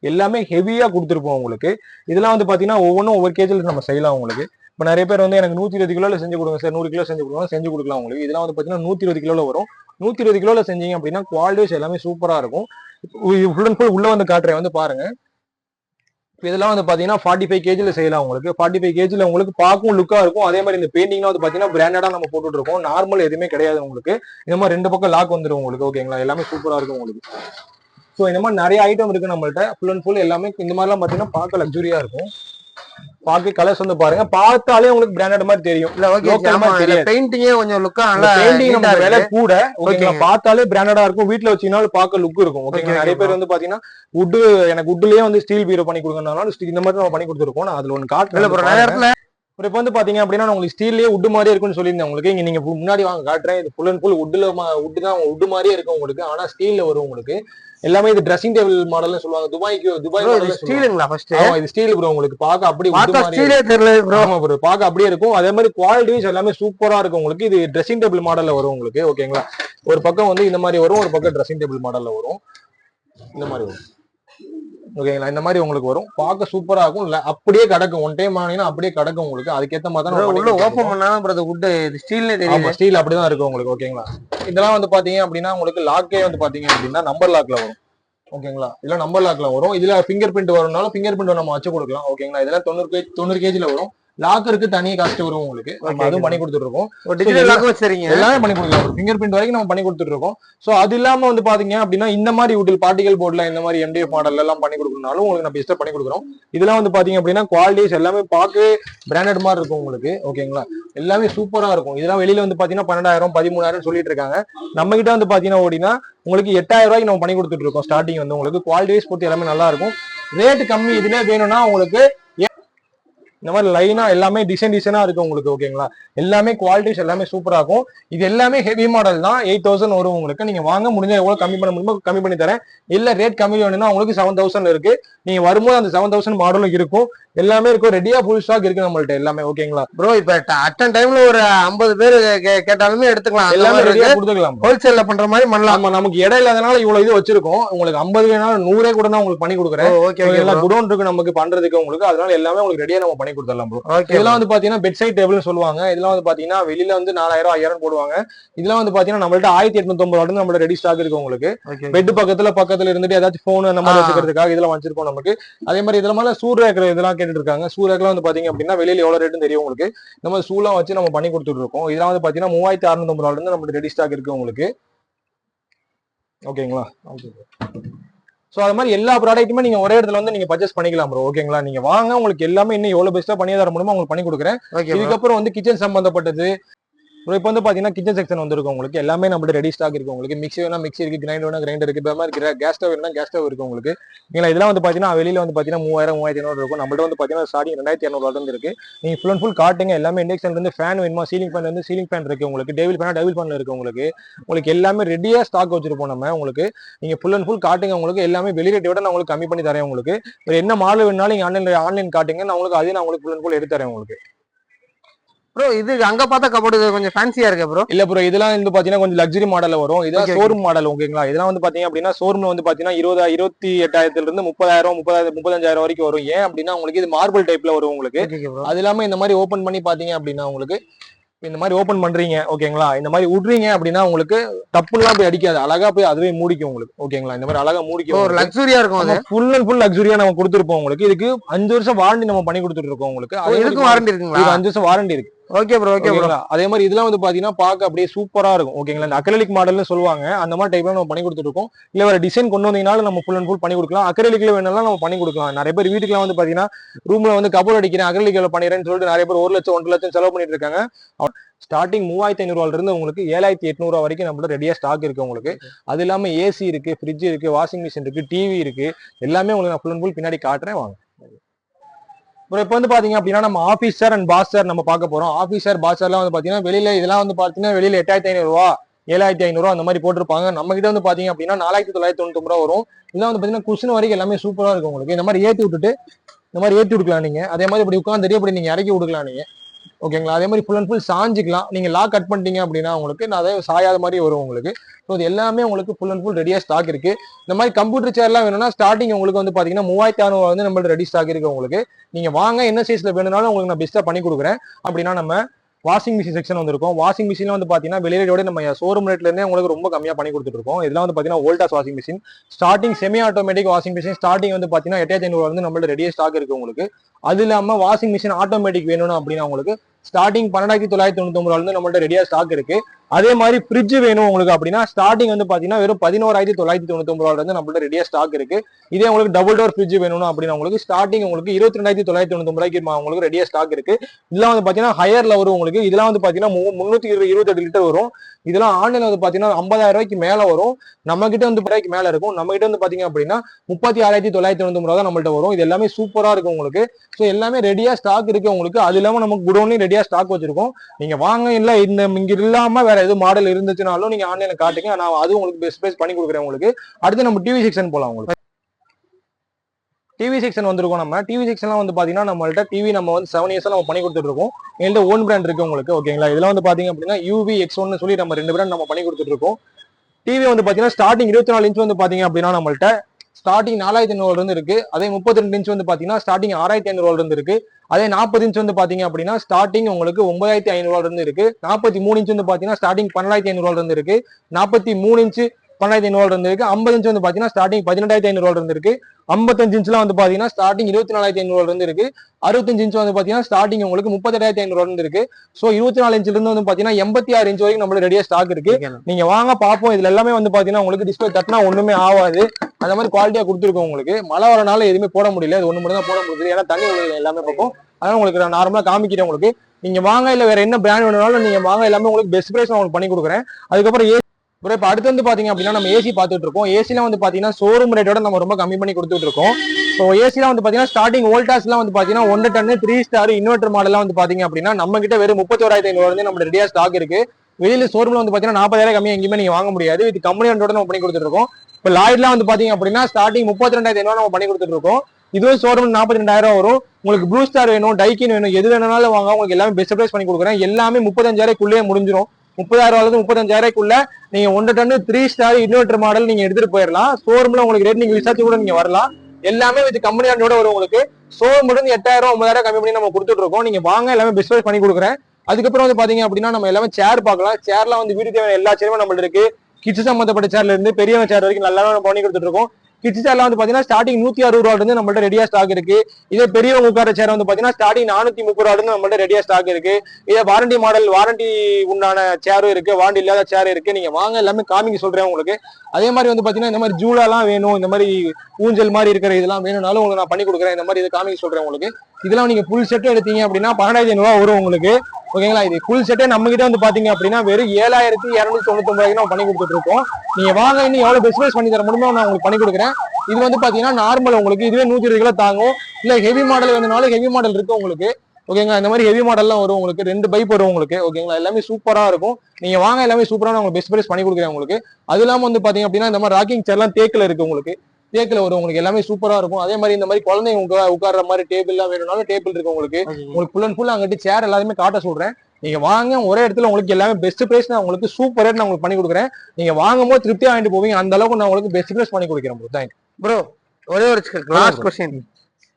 எல்லாமே ஹெவியாக கொடுத்துருப்போம் உங்களுக்கு. இதெல்லாம் வந்து பார்த்தீங்கன்னா ஒவ்வொன்றும் ஒவ்வொரு கேஜில் நம்ம செய்யலாம் உங்களுக்கு. இப்போ நிறைய பேர் வந்து எனக்கு நூற்றி இருபது கிலோவில் செஞ்சு கொடுங்க சார். நூறு கிலோ செஞ்சு கொடுங்க செஞ்சு கொடுக்கலாம் உங்களுக்கு. இதெல்லாம் வந்து பார்த்தீங்கன்னா நூற்றி இருபது கிலோவில் வரும். நூற்றி இருபது கிலோவில் செஞ்சீங்க அப்படின்னா குவாலிட்டிஸ் எல்லாமே சூப்பராக இருக்கும். ஃபுல் அண்ட் ஃபுல் உள்ள வந்து காட்டுறேன். வந்து பாருங்கள் இதெல்லாம் வந்து பாத்தீங்கன்னா ஃபார்ட்டி ஃபைவ் கேஜில செய்யலாம் உங்களுக்கு. ஃபார்ட்டி ஃபைவ் கேஜில உங்களுக்கு பார்க்கும் லுக்கா இருக்கும். அதே மாதிரி இந்த பெயிண்டிங்லாம் வந்து பாத்தீங்கன்னா பிராண்டடா நம்ம போட்டுட்டு இருக்கோம். நார்மல் எதுவுமே கிடையாது உங்களுக்கு. இந்த மாதிரி ரெண்டு பக்கம் லாக் வந்துடும் உங்களுக்கு ஓகேங்களா எல்லாமே சூப்பரா இருக்கும் உங்களுக்கு. ஸோ இந்த மாதிரி நிறைய ஐட்டம் இருக்கு நம்மள்ட்ட. ஃபுல் அண்ட் ஃபுல் எல்லாமே இந்த மாதிரிலாம் பாத்தீங்கன்னா பார்க்க லக்ஸுரியா இருக்கும். பார்க்க கலர்ஸ் வந்து பாருங்க. பார்த்தாலே உங்களுக்கு பிராண்டட் மாதிரி தெரியும். இல்ல ஓகே. பெயிண்டிங்கே கொஞ்சம் லுக்கா நல்லா பெயிண்டிங் நம்ம விலை. கூட ஓகேங்களா Okay. பார்த்தாலே பிராண்டடா இருக்கும். வீட்ல வச்சீங்கனாலும் பார்க்க லுக் இருக்கும். Okay, நிறைய பேர் வந்து பாத்தீங்கன்னா வுட் எனக்கு வுட்லயே வந்து ஸ்டீல் பீரோ பண்ணி கொடுக்கறதுனால இந்த மாதிரி நம்ம பண்ணி கொடுத்துருக்கோம். நான் அதுல. நிறைய இடத்துல அப்புறம் இப்போ வந்து பாத்தீங்க அப்படின்னா உங்களுக்கு ஸ்டீல்லயே உட் மாதிரியே இருக்கும்னு சொல்லியிருந்தேன் உங்களுக்கு. இங்க நீங்க முன்னாடி வாங்க காட்டுறேன். இது ஃபுல் அண்ட் ஃபுல் உட்ல உட் தான் உட் மாதிரியே இருக்கும் உங்களுக்கு. ஆனா ஸ்டீல்ல வரும் உங்களுக்கு. எல்லாமே இது ட்ரெஸ்ஸிங் டேபிள் மாடல்னு சொல்லுவாங்க. துபாய்க்கு துபாய். ஸ்டீலுங்களா ஃபர்ஸ்ட் இது ஸ்டீல் ப்ரோ உங்களுக்கு பார்க்க அப்படி wood பார்த்தா ஸ்டீலே தெரியல ப்ரோ ஆமா ப்ரோ பார்க்க அப்படியே இருக்கும். அதே மாதிரி குவாலிட்டி வைஸ் எல்லாமே சூப்பரா இருக்கும் உங்களுக்கு. இது ட்ரெஸ்ஸிங் டேபிள் மாடல்ல வரும் உங்களுக்கு ஓகேங்களா ஒரு பக்கம் வந்து இந்த மாதிரி வரும் ஒரு பக்கம் ட்ரெஸ்ஸிங் டேபிள் மாடல்ல வரும். இந்த மாதிரி வரும். ஓகேங்களா இந்த மாதிரி உங்களுக்கு வரும். பார்க்க சூப்பரா இருக்கும். இல்ல அப்படியே கிடக்கும். ஒன் டைம் ஆனீங்கன்னா அப்படியே கிடக்கும் உங்களுக்கு. அதுக்கேத்த மாதிரி தான் உள்ள ஓபன் பண்ணாலும் வுட் இது தெரியுது. ஆமா ஸ்டீல் அப்படிதான் இருக்கும் உங்களுக்கு. ஓகேங்களா இதெல்லாம் வந்து பாத்தீங்க அப்படின்னா உங்களுக்கு லாக்கே வந்து பாத்தீங்க அப்படின்னா நம்பர் லாக்ல வரும். ஓகேங்களா இதெல்லாம் நம்பர் லாக்ல வரும். இதுல ஃபிங்கர் பிரிண்ட் வரும்னாலும் ஃபிங்கர் பிரிண்ட் நம்ம வச்சு கொடுக்கலாம். ஓகேங்களா இதெல்லாம் தொண்ணூறு கே தொண்ணூறு கேஜில வரும். லாக்கருக்கு தனி காஸ்ட் வரும் உங்களுக்கு. அதுவும். பண்ணி கொடுத்துட்டு இருக்கோம் எல்லாமே பண்ணி கொடுக்கலாம் ஃபிங்கர் பிரிண்ட் வரைக்கும் நம்ம பண்ணி கொடுத்துட்டு இருக்கோம் சோ அது இல்லாம வந்து பாத்தீங்க அப்படின்னா இந்த மாதிரி உட்டில் பார்ட்டிகல் போர்ட்ல இந்த மாதிரி எம்டிஎஃப் மாடல் எல்லாம் பண்ணி கொடுக்கறனாலும் உங்களுக்கு நம்ம பெஸ்ட்டா பண்ணி கொடுக்குறோம். இதெல்லாம் வந்து பாத்தீங்க அப்படின்னா குவாலிட்டிஸ் எல்லாமே பார்க்கவே பிராண்டட் மாதிரி இருக்கும் உங்களுக்கு. ஓகேங்களா எல்லாமே சூப்பரா இருக்கும். இதெல்லாம் வெளியில வந்து பாத்தீங்கன்னா பன்னெண்டாயிரம் பதிமூணாயிரம் சொல்லிட்டு இருக்காங்க. நம்ம கிட்ட வந்து பாத்தீங்கன்னா அப்படின்னா உங்களுக்கு எட்டாயிரம் ரூபாய்க்கு நம்ம பண்ணி கொடுத்துட்டு இருக்கோம் ஸ்டார்டிங் வந்து. உங்களுக்கு குவாலிட்டி வைஸ் பொறுத்து எல்லாமே நல்லா இருக்கும். ரேட் கம்மி இதுல வேணும்னா உங்களுக்கு இந்த மாதிரி லைனா எல்லாமே டிசைன் டிசைனா இருக்கு உங்களுக்கு ஓகேங்களா எல்லாமே குவாலிட்டிஸ் எல்லாமே சூப்பரா இருக்கும். இது எல்லாமே ஹெவி மாடல் தான். எயிட் தௌசண்ட் வரும் உங்களுக்கு. நீங்க வாங்க முடிஞ்ச எவ்வளவு கம்மி பண்ண முடியுமோ கம்மி பண்ணி தரேன். இல்ல ரேட் கம்மி வேணும்னா உங்களுக்கு செவன் தௌசண்ட் இருக்கு. நீங்க வரும்போது அந்த செவன் தௌசண்ட் மாடலும் இருக்கும். எல்லாமே இருக்கும். ரெடியா ஃபுல் ஸ்டாக் இருக்கு நம்மள்ட்ட. எல்லாமே ஓகேங்களா ப்ரோ இப்ப அட்டன் டைம்ல ஒரு 50 பேர் கேட்டாலுமே எடுத்துக்கலாம். எல்லாமே ரெடியா கொடுத்துக்கலாம் ஹோல்சேல்ல பண்ற மாதிரி பண்ணலாம். நமக்கு இடம் இல்லாதனால இவ்வளவு இது வச்சிருக்கோம். உங்களுக்கு ஐம்பது வேணாலும் நூறே கூட நான் உங்களுக்கு பண்ணி கொடுக்குறேன். ஓகே ஓகே எல்லாம் குடோன் இருக்கு நமக்கு பண்றதுக்கு உங்களுக்கு. அதனால எல்லாமே உங்களுக்கு ரெடியா நம்ம பண்ணி கொடுத்துடலாம். ஓகே இதெல்லாம் வந்து பாத்தீங்கன்னா பெட் சைட் டேபிள்னு சொல்லுவாங்க. இதெல்லாம் வந்து பாத்தீங்கன்னா வெளியில வந்து நாலாயிரம் ஐயாயிரம் போடுவாங்க. இதெல்லாம் வந்து பாத்தீங்கன்னா நம்மள்ட்ட ஆயிரத்தி எட்நூத்தி ஒன்பது நம்மளோட ரெடி ஸ்டாக் இருக்கு உங்களுக்கு. பெட் பக்கத்துல பக்கத்துல இருந்துட்டு ஏதாச்சும் போன் அந்த மாதிரி. வச்சுக்கிறதுக்காக இதெல்லாம் வச்சிருக்கோம் நமக்கு. அதே மாதிரி இதெல்லாம் சூரிய இதெல்லாம் கேட்டுட்டு இருக்காங்க. ரேக்லாம் வந்து பாத்தீங்க அப்படின்னா வெளியில எவ்வளவு ரேட்னு தெரியும் உங்களுக்கு. மாதிரி ஷூலாம் வச்சு நம்ம பண்ணி கொடுத்துட்டு இருக்கோம். இதெல்லாம் வந்து பாத்தீங்கன்னா மூவாயிரத்தி அறுநூத்தி ரூபாயில இருந்து நம்மளுக்கு ரெடி ஸ்டாக் இருக்கு உங்களுக்கு. ஓகேங்களா? ஓகே. ஸோ அது மாதிரி எல்லா ப்ராடக்ட்டுமே நீங்க ஒரே இடத்துல வந்து நீங்க பர்ச்சேஸ் பண்ணிக்கலாம் ப்ரோ ஓகேங்களா? நீங்க வாங்க உங்களுக்கு எல்லாமே இன்னும் எவ்வளவு பெஸ்ட்டா பண்ணி தர முடியுமோ உங்களுக்கு பண்ணி கொடுக்குறேன். இதுக்கப்புறம் வந்து கிச்சன் சம்பந்தப்பட்டது ப்ரோ இப்போ வந்து பாத்தீங்கன்னா கிச்சன் செக்ஷன் வந்துருக்கும் உங்களுக்கு. எல்லாமே நம்மள்ட்ட ரெடி ஸ்டாக் இருக்கு உங்களுக்கு. மிக்ஸி வேணா மிக்ஸி இருக்கு கிரைண்டர் வேணா கிரைண்டர் இருக்கு. இப்போ மாதிரி கேஸ் ஸ்டவ் வேணா கேஸ் ஸ்டவ் இருக்கு உங்களுக்கு. நீங்கள் இதெல்லாம் வந்து பாத்தீங்கன்னா வெளியில வந்து பாத்தீங்கன்னா மூவாயிரம் மூவாயிரத்தி ஐநூறு இருக்கும். நம்மள்ட்ட வந்து பாத்தீங்கன்னா ஸ்டார்டிங் ரெண்டாயிரத்தி இரநூறுவா இருந்து இருக்கு. நீங்க ஃபுல் அண்ட் ஃபுல் காட்டுங்க எல்லாமே இண்டக்ஷன் இருந்து ஃபேன் வேணுமா சீலிங் ஃபேன் வந்து சீலிங் ஃபேன் இருக்கு உங்களுக்கு. டேபிள் ஃபேனா டேபிள் ஃபேன் இருக்கு உங்களுக்கு. உங்களுக்கு எல்லாமே ரெடியா ஸ்டாக் வச்சிருப்போம் நம்ம உங்களுக்கு. நீங்க ஃபுல் அண்ட் ஃபுல் காட்டுங்க உங்களுக்கு எல்லாமே வெளியிட்ட விட நான் உங்களுக்கு கம்மி பண்ணி தரேன் உங்களுக்கு. என்ன மாடல் வேணாலும் நீங்க ஆன்லைன் ஆன்லைன் காட்டுங்க நான் உங்களுக்கு அதே நான் உங்களுக்கு ஃபுல் அண்ட் ஃபுல் எடுத்து தரேன் உங்களுக்கு. ப்ரோ இது அங்க பார்த்தா கபோர்டு கொஞ்சம் ஃபேன்சியா இருக்கு ப்ரோ இல்ல ப்ரோ இதெல்லாம் வந்து பாத்தீங்கன்னா கொஞ்சம் லக்ஸரி மாடல்ல வரும். இதெல்லாம். ஷோரூம் மாடல் ஓகேங்களா இதெல்லாம் வந்து பாத்தீங்க அப்படின்னா ஷோரூம்ல வந்து பாத்தீங்கன்னா இருபதா இருபத்தி எட்டாயிரத்துல இருந்து முப்பதாயிரம் முப்பதாயிரம் முப்பத்தஞ்சாயிரம் வரைக்கும் வரும். ஏன் அப்படின்னா உங்களுக்கு இது மார்பிள் டைப்ல வரும் உங்களுக்கு. அது இல்லாம இந்த மாதிரி ஓபன் பண்ணி பாத்தீங்க அப்படின்னா உங்களுக்கு இந்த மாதிரி ஓபன் பண்றீங்க ஓகேங்களா இந்த மாதிரி விடுறீங்க அப்படின்னா உங்களுக்கு தப்புலாம் போய் அடிக்காது. அழகா போய் அதுவே மூடிக்கும் உங்களுக்கு ஓகேங்களா இந்த மாதிரி அழகா ஒரு மூடிக்கும் லக்ஸுரியா இருக்கும் அது. ஃபுல் அண்ட் ஃபுல் லக்ஸுரியா நம்ம கொடுத்துருப்போம் உங்களுக்கு. இதுக்கு அஞ்சு வருஷம் வாரண்டி நம்ம பண்ணி கொடுத்துட்டு இருக்கோம் உங்களுக்கு. ஓ, அதே இதுக்கும் மாதிரி வாரண்டி இதுக்கு அஞ்சு வருஷம் வாரண்டி இருக்கு. ஓகே ப்ரோ ஓகே ப்ரோ அதே மாதிரி இதெல்லாம் வந்து பாத்தீங்கன்னா பார்க்க அப்படியே சூப்பரா இருக்கும். ஓகேங்களா? இந்த அக்ரலிக் மாடல்னு சொல்லுவாங்க. அந்த மாதிரி டைப்ல நம்ம பண்ணி கொடுத்துட்டு இருக்கோம் இல்ல வேற டிசைன் கொண்டு வந்தீங்கனாலும் நம்ம ஃபுல் அண்ட் ஃபுல் பண்ணி கொடுக்கலாம். அக்ரலிக்ல வேணாலும் நம்ம பண்ணி கொடுக்கலாம். நிறைய பேர் வீட்டுக்குலாம் வந்து பாத்தீங்கன்னா ரூம்ல வந்து கபோர்ட் அடிக்கிறேன் அக்ரலிக்ல பண்ணிடுறேன்னு சொல்லிட்டு நிறைய பேர் ஒரு லட்சம் ஒன்றரை லட்சம் செலவு பண்ணிட்டு இருக்காங்க. ஸ்டார்டிங் மூவாயிரத்தி ஐநூறுவால இருந்து உங்களுக்கு ஏழாயிரத்தி எட்நூறுவா வரைக்கும் நம்மளோட ரெடியா ஸ்டாக் இருக்கு உங்களுக்கு. அது இல்லாம ஏசி இருக்கு ஃப்ரிட்ஜ் இருக்கு வாஷிங் மிஷின் இருக்கு டிவி இருக்கு. எல்லாமே உங்களுக்கு நான் ஃபுல் அண்ட் ஃபுல் பின்னாடி காட்டுறேன். வாங்க. அப்புறம் இப்போ வந்து பாத்தீங்க அப்படின்னா நம்ம ஆஃபீஸர் அண்ட் பாஸ்டர் நம்ம பார்க்க போறோம். ஆஃபீஸர் பாஸ்டர்லாம் வந்து பாத்தீங்கன்னா வெளியில இதெல்லாம் வந்து பாத்தீங்கன்னா வெளியில எட்டாயிரத்தி ஐநூறு ரூபா ஏழாயிரத்தி ஐநூறுவா அந்த மாதிரி போட்டிருப்பாங்க. நம்ம கிட்ட வந்து பாத்தீங்க அப்படின்னா நாலாயிரத்தி தொள்ளாயிரத்தி தொண்ணூத்தி ரூபா வரும். இதெல்லாம் வந்து பாத்தீங்கன்னா குஷன் வரைக்கும் எல்லாமே சூப்பரா இருக்கும் உங்களுக்கு. இந்த மாதிரி ஏத்தி விட்டுட்டு இந்த மாதிரி ஏத்தி விடுக்கலாம் நீங்க. அதே மாதிரி இப்படி உட்காந்து இப்படி நீங்க இறக்கி விடுக்கலாம் நீங்க. ஓகேங்களா? அதே மாதிரி ஃபுல் அண்ட் ஃபுல் சாஞ்சிக்கலாம். நீங்கள் லா கட் பண்ணிட்டீங்க அப்படின்னா உங்களுக்கு நான் அதே சாயாத மாதிரி வரும் உங்களுக்கு. ஸோ இது எல்லாமே உங்களுக்கு ஃபுல் அண்ட் ஃபுல் ரெடியாக ஸ்டாக் இருக்கு. இந்த மாதிரி கம்ப்யூட்டர் சேர்லாம் வேணும்னா ஸ்டார்டிங் உங்களுக்கு வந்து பார்த்தீங்கன்னா மூவாயிரத்தி அறுநூறு வந்து நம்மள்ட்ட ரெடி ஸ்டாக் இருக்கு உங்களுக்கு. நீங்கள் வாங்க என்ன சைஸில் வேணும்னாலும் உங்களுக்கு நான் பெஸ்ட்டாக பண்ணி கொடுக்குறேன். அப்படின்னா நம்ம வாஷிங் மிஷின் செக்ஷன் வந்திருக்கும் வாஷிங் மிஷின்ல வந்து பாத்தீங்கன்னா வெளியோட நம்ம ஷோரூம் ரேட்ல இருந்தே உங்களுக்கு ரொம்ப கம்மியா பண்ணி கொடுத்துட்டு இருக்கோம் இதெல்லாம் வந்து பாத்தீங்கன்னா Voltas washing machine starting semi automatic washing machine starting வந்து பாத்தீங்கன்னா எட்டாயிரத்தி ஐநூறு வந்து நம்மளோட ரெடியா ஸ்டாக் இருக்கு உங்களுக்கு. அது இல்லாம வாஷிங் மிஷின் ஆட்டோமேட்டிக் வேணும் அப்படின்னா உங்களுக்கு ஸ்டார்டிங் பன்னெண்டாயிரத்தி தொள்ளாயிரத்தி தொண்ணூத்தி ஒன்பதுல இருந்து நம்மள்ட்ட ரெடியா ஸ்டாக் இருக்கு. அதே மாதிரி ஃப்ரிட்ஜ் வேணும் உங்களுக்கு அப்படின்னா ஸ்டார்டிங் வந்து பாத்தீங்கன்னா வெறும் பதினோராயிரத்தி தொள்ளாயிரத்தி தொண்ணூத்தி ஒன்பது இருந்து நம்மள்ட்ட ரெடியா ஸ்டாக் இருக்கு. இதே உங்களுக்கு டபுள் டோர் ஃப்ரிட்ஜ் வேணும் அப்படின்னா உங்களுக்கு ஸ்டார்டிங் உங்களுக்கு இருபத்தி ரெண்டாயிரத்தி தொள்ளாயிரத்தி தொண்ணூத்தி ரூபாய்க்கு உங்களுக்கு ரெடியா ஸ்டாக் இருக்கு. இதெல்லாம் வந்து பாத்தீங்கன்னா ஹையர் வரும் உங்களுக்கு இதெல்லாம் வந்து பாத்தீங்கன்னா மு- முன்னூத்தி இருபது இருபத்தெட்டு லிட்டர் வரும். இதெல்லாம் ஆன்லைன்ல வந்து பாத்தீங்கன்னா ஐம்பதாயிரம் ரூபாய்க்கு மேல வரும். நம்ம கிட்ட வந்து ரூபாய்க்கு மேல இருக்கும். நம்ம கிட்ட வந்து பாத்தீங்க அப்படின்னா முப்பத்தி ஆறாயிரத்தி தொள்ளாயிரத்தி தொண்ணூத்தி ரூபா தான் நம்மள்ட்ட வரும். இது எல்லாமே சூப்பரா இருக்கும் உங்களுக்கு. ஸோ எல்லாமே ரெடியா ஸ்டாக் இருக்கு உங்களுக்கு. அது இல்லாம நமக்கு குடோன்லயும் ரெடியா ஸ்டாக் வச்சிருக்கோம். நீங்க வாங்க இல்ல இந்த இங்க இல்லாம வேற எதுவும் மாடல் இருந்துச்சுனாலும் நீங்க ஆன்லைன்ல காட்டுங்க. நான் அது உங்களுக்கு பெஸ்ட் பிரைஸ் பண்ணி கொடுக்குறேன் உங்களுக்கு. அடுத்து நம்ம டிவி செக்ஷன் போலாம் உங்களுக்கு. டிவி செக்ஷன் வந்திருக்கோம் நம்ம. டிவி செக்ஷன்லாம் வந்து பார்த்தீங்கன்னா நம்மள்ட்ட டிவி நம்ம வந்து செவன் இயர்ஸ் நம்ம பண்ணி கொடுத்துட்டு இருக்கோம் எங்கள்ட்ட ஓன் பிராண்ட் இருக்கு உங்களுக்கு ஓகேங்களா இதெல்லாம் வந்து பாத்தீங்க அப்படின்னா யூவி எக்ஸ் ஒன்னு சொல்லி நம்ம ரெண்டு பிராண்ட் நம்ம பண்ணி கொடுத்துட்டு இருக்கோம் டிவி வந்து பார்த்தீங்கன்னா ஸ்டார்டிங் இருபத்தி நாலு இன்ச் வந்து பார்த்தீங்க அப்படின்னா நம்மள்ட்ட ஸ்டார்டிங் நாலாயிரத்தி ஐநூறுல இருந்து இருக்கு. அதே முப்பத்தி ரெண்டு இன்ச் வந்து பாத்தீங்கன்னா ஸ்டார்டிங் ஆறாயிரத்தி ஐநூறுல இருந்து இருக்கு. அதே நாற்பது இன்ச் வந்து பாத்தீங்க அப்படின்னா ஸ்டார்டிங் உங்களுக்கு ஒன்பதாயிரத்தி ஐநூறுல இருந்து இருக்கு. நாற்பத்தி மூணு இன்ச் வந்து பாத்தீங்கன்னா ஸ்டார்டிங் பன்னெண்டாயிரத்தி ஐநூறுல இருந்து இருக்கு. நாற்பத்தி மூணு இன்ச் பன்னெண்டாயிரத்தி ஐநூறுல இருந்து இருக்கு. ஐம்பது இன்ச் வந்து பாத்தீங்கன்னா ஸ்டார்டிங் பதினெட்டாயிரத்தி ஐநூறுல இருந்து இருக்கு. ஐம்பத்தஞ்சு இன்ச்லாம் வந்து பாத்தீங்கன்னா ஸ்டார்டிங் இருபத்தி நாலாயிரத்தி ஐநூறுல இருந்து இருக்கு. அறுபத்தஞ்சு இன்ச் வந்து பாத்தீங்கன்னா ஸ்டார்டிங் உங்களுக்கு முப்பத்தெட்டாயிரத்தி ஐநூறுல இருந்து இருக்கு. சோ இருபத்தி நாலு இன்ச்ல இருந்து வந்து பாத்தீங்கன்னா எண்பத்தி ஆறு இன்ச் வரைக்கும் நம்மளுக்கு ரெடியா ஸ்டாக் இருக்கு. நீங்க வாங்க பாப்போம் இதுல எல்லாமே வந்து பாத்தீங்கன்னா உங்களுக்கு டிஸ்பிளே தட்டினா ஒண்ணுமே ஆகாது அந்த மாதிரி குவாலிட்டியா கொடுத்துருக்கோம் உங்களுக்கு. மழை வரனால எதுவுமே போட முடியல. அது ஒண்ணு மட்டும் தான் போட முடியுது. ஏன்னா தண்ணி உங்களுக்கு எல்லாமே பக்கம் அதனால உங்களுக்கு நான் நார்மலா காமிக்கிறேன் உங்களுக்கு. நீங்க வாங்க இல்ல வேற என்ன பிராண்ட் வேணும்னாலும் நீங்க வாங்க. எல்லாமே உங்களுக்கு பெஸ்ட் பிரைஸ் நான் உங்களுக்கு பண்ணி கொடுக்குறேன். அதுக்கப்புறம் ஏசி அப்புறம் இப்ப அடுத்து வந்து பாத்தீங்க அப்படின்னா நம்ம ஏசி பார்த்துட்டு இருக்கோம். ஏசிலாம் வந்து பாத்தீங்கன்னா ஷோரூம் ரேட்டோட நம்ம ரொம்ப கம்மி பண்ணி கொடுத்துட்டு இருக்கோம். ஸோ ஏசிலாம் வந்து பாத்தீங்கன்னா ஸ்டார்டிங் வோல்டாஸ்லாம் வந்து பாத்தீங்கன்னா ஒன்று டன்னு த்ரீ ஸ்டார் இன்வெர்டர் மாடல்லாம் வந்து பாத்தீங்க அப்படின்னா நம்ம கிட்ட வெறும் முப்பத்தி ஓராயிரத்தி ஐநூறு வந்து நம்ம ரெடியா ஸ்டாக் இருக்கு. வெளியில ஷோரூம்ல வந்து பாத்தீங்கன்னா நாற்பதாயிரம் கம்மியா எங்கேயுமே நீங்க வாங்க முடியாது. இது கம்பெனி நம்ம பண்ணி கொடுத்துருக்கோம் இப்போ லாய்ட்லாம் வந்து பாத்தீங்க அப்படின்னா ஸ்டார்டிங் முப்பத்தி ரெண்டாயிரத்தி ஐநூறு நம்ம பண்ணி கொடுத்துட்டு இருக்கோம். இதுவே ஷோரூம் நாற்பத்தி ரெண்டாயிரம் வரும். உங்களுக்கு ப்ளூ ஸ்டார் வேணும் டைக்கின் வேணும் எது வேணும்னாலும் வாங்க. உங்களுக்கு எல்லாமே பெஸ்ட் ப்ரைஸ் பண்ணி கொடுக்குறேன். எல்லாமே முப்பத்தஞ்சாயிரக்குள்ளேயே முடிஞ்சிடும் முப்பதாயிரம் ரூபாய் முப்பத்தஞ்சாயிரக்குள்ள நீங்க ஒன்று ton three star inverter model நீங்க எடுத்துட்டு போயிடலாம். ஷோரூம்ல உங்களுக்கு ரேட் நீங்க விசாரிச்சு கூட நீங்க வரலாம். எல்லாமே வித் கம்பெனி ஆண்டோட வரும் உங்களுக்கு. ஷோரூம் மட்டும் எட்டாயிரம் ஒன்பதாயிரம் கம்மி பண்ணி நம்ம கொடுத்துட்டு இருக்கோம். நீங்க வாங்க எல்லாமே பெஸ்ட் ப்ரைஸ் பண்ணி கொடுக்குறேன். அதுக்கப்புறம் வந்து பாத்தீங்க அப்படின்னா நம்ம எல்லாமே சேர் பார்க்கலாம். சேர்லாம் வந்து வீடு தேவையான எல்லா சேருமே நம்மள்ட்ட இருக்கு. கிட்ஸ் சம்பந்தப்பட்ட சேர்ல இருந்து பெரியவங்க சேர் வரைக்கும் நல்லா நம்ம பண்ணி கொடுத்துட்டு இருக்கோம் கிட்ஸ் சேர்லாம் வந்து பாத்தீங்கன்னா ஸ்டார்டிங் நூத்தி அறுபது ரூபா இருந்து நம்மள்ட்ட ரெடியா ஸ்டாக் இருக்கு. இதே பெரியவங்க உட்கார சேர் வந்து பாத்தீங்கன்னா ஸ்டார்டிங் நானூத்தி முப்பது ரூபா இருந்து நம்மள்ட்ட ரெடியா ஸ்டாக் இருக்கு. இதே வாரண்டி மாடல் வாரண்டி உண்டான சேரும் இருக்கு. வாரண்டி இல்லாத சேர் இருக்கு. நீங்க வாங்க எல்லாமே காமிக்க சொல்றேன் உங்களுக்கு. அதே மாதிரி வந்து பாத்தீங்கன்னா இந்த மாதிரி ஜூலாலாம் வேணும். இந்த மாதிரி ஊஞ்சல் மாதிரி இருக்கிற இதெல்லாம் வேணும்னாலும் உங்களுக்கு நான் பண்ணி கொடுக்குறேன். இந்த மாதிரி இது காமிக்க சொல்றேன் உங்களுக்கு. இதெல்லாம் நீங்க புல் செட்டும் எடுத்தீங்க அப்படின்னா பன்னெண்டாயிரத்தி ஐநூறுவா வரும் உங்களுக்கு. ஓகேங்களா? இது ஃபுல் செட்டே நம்ம கிட்ட வந்து பாத்தீங்க அப்படின்னா வெறும் ஏழாயிரத்தி இரநூத்தி தொண்ணூத்தி ஒன்பது நம்ம பண்ணி கொடுத்துட்டு இருக்கோம் நீங்க வாங்க இன்னும் எவ்வளவு பெஸ்ட் பண்ணி தர முடியுமோ நான் உங்களுக்கு பண்ணி கொடுக்குறேன். இது வந்து பாத்தீங்கன்னா நார்மல் உங்களுக்கு இதுவே நூத்தி இருபது கிலோ தாங்கும். இல்ல ஹெவி மாடல் வேணும்னாலும் ஹெவி மாடல் இருக்கு உங்களுக்கு. ஓகேங்களா? இந்த மாதிரி ஹெவி மாடல்லாம் வரும் உங்களுக்கு. ரெண்டு பைப் வரும் உங்களுக்கு. ஓகேங்களா? எல்லாமே சூப்பரா இருக்கும். நீங்க வாங்க எல்லாமே சூப்பராக நான் உங்களுக்கு பெஸ்ட் பிரைஸ் பண்ணி கொடுக்குறேன் உங்களுக்கு. அது இல்லாம வந்து பாத்தீங்க அப்படின்னா இந்த மாதிரி ராக்கிங் சேர்லாம் தேக்கில் இருக்கு உங்களுக்கு. தேக்கில் வரும். உங்களுக்கு எல்லாமே சூப்பரா இருக்கும். அதே மாதிரி இந்த மாதிரி குழந்தைங்க உட்கா- உட்கார்ற மாதிரி டேபிள் எல்லாம் வேணும்னாலும் டேபிள் இருக்கு உங்களுக்கு. உங்களுக்கு ஃபுல் அண்ட் ஃபுல் அங்கிட்டு சேர் எல்லாருமே காட்ட சொல்றேன். நீங்க வாங்க ஒரே இடத்துல உங்களுக்கு எல்லாமே பெஸ்ட் பிரைஸ் நான் உங்களுக்கு சூப்பர் ரேட் நான் உங்களுக்கு பண்ணி கொடுக்குறேன். நீங்க வாங்கும் போது திருப்தியா வாங்கிட்டு போவீங்க. அந்த அளவுக்கு நான் உங்களுக்கு பெஸ்ட் பிரைஸ் பண்ணி கொடுக்குறேன். Thank you. ப்ரோ ஒரே ஒரு லாஸ்ட் கொஸ்டின்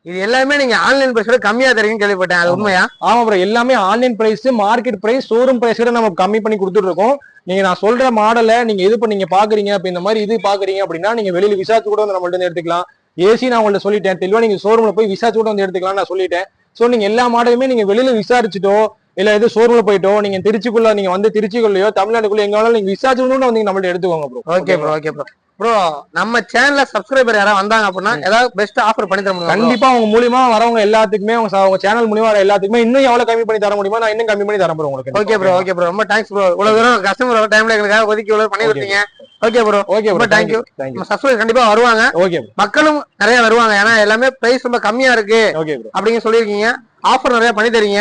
இது எல்லாமே நீங்க ஆன்லைன் பிரைஸ் விட கம்மியா தருவீங்கன்னு கேள்விப்பட்டேன். அது உண்மையா? ஆமா ப்ரோ எல்லாமே online price market price showroom price விட நம்ம கம்மி பண்ணி கொடுத்துட்டு இருக்கோம் நீங்க நான் சொல்ற மாடலை நீங்க இது நீங்க பாக்குறீங்க அப்ப இந்த மாதிரி இது பாக்குறீங்க அப்படின்னா நீங்க வெளியில விசாரிச்சு கூட வந்து நம்மள்ட்ட இருந்து எடுத்துக்கலாம். ஏசி நான் உங்கள்ட்ட சொல்லிட்டேன். தெளிவா நீங்க ஷோரூம்ல போய் விசாரிச்சு கூட வந்து எடுத்துக்கலாம் நான் சொல்லிட்டேன். சோ நீங்க எல்லா மாடலுமே நீங்க வெளியில விசாரிச்சுட்டோ இல்ல எது ஷோரூம்ல போயிட்டோ நீங்க திருச்சிக்குள்ள நீங்க வந்து திருச்சிக்குள்ளயோ தமிழ்நாட்டுக்குள்ள எங்க வேணாலும் நீங்க விசாரிச்சு வந்து நம்மள்ட்ட எடுத்துக்கோங்க bro okay bro okay bro bro நம்ம சேனல்ல சப்ஸ்கிரைபர் யாராவது வந்தாங்க அப்படின்னா ஏதாவது பெஸ்ட் ஆஃபர் பண்ணி தர முடியும் கண்டிப்பா உங்க மூலியமா வரவங்க எல்லாத்துக்குமே உங்க ச- உங்க சேனல் மூலியமா வர எல்லாத்துக்குமே இன்னும் எவ்வளவு கம்மி பண்ணி தர முடியுமோ நான் இன்னும் கம்மி பண்ணி தரேன் ப்ரோ உங்களுக்கு. ஓகே ப்ரோ ஓகே ப்ரோ ரொம்ப தேங்க்ஸ் ப்ரோ இவ்வளவு தூரம் கஸ்டமர் டைம்ல எங்களுக்காக ஒதுக்கி இவ்வளவு பண்ணி. கொடுத்தீங்க. Okay bro okay bro. Thank you subscriber கண்டிப்பா வருவாங்க. ஓகே மக்களும் நிறைய வருவாங்க. ஏன்னா எல்லாமே பிரைஸ் ரொம்ப கம்மியா இருக்கு. ஓகே அப்படிங்க சொல்லியிருக்கீங்க. ஆஃபர் நிறைய பண்ணி தரீங்க.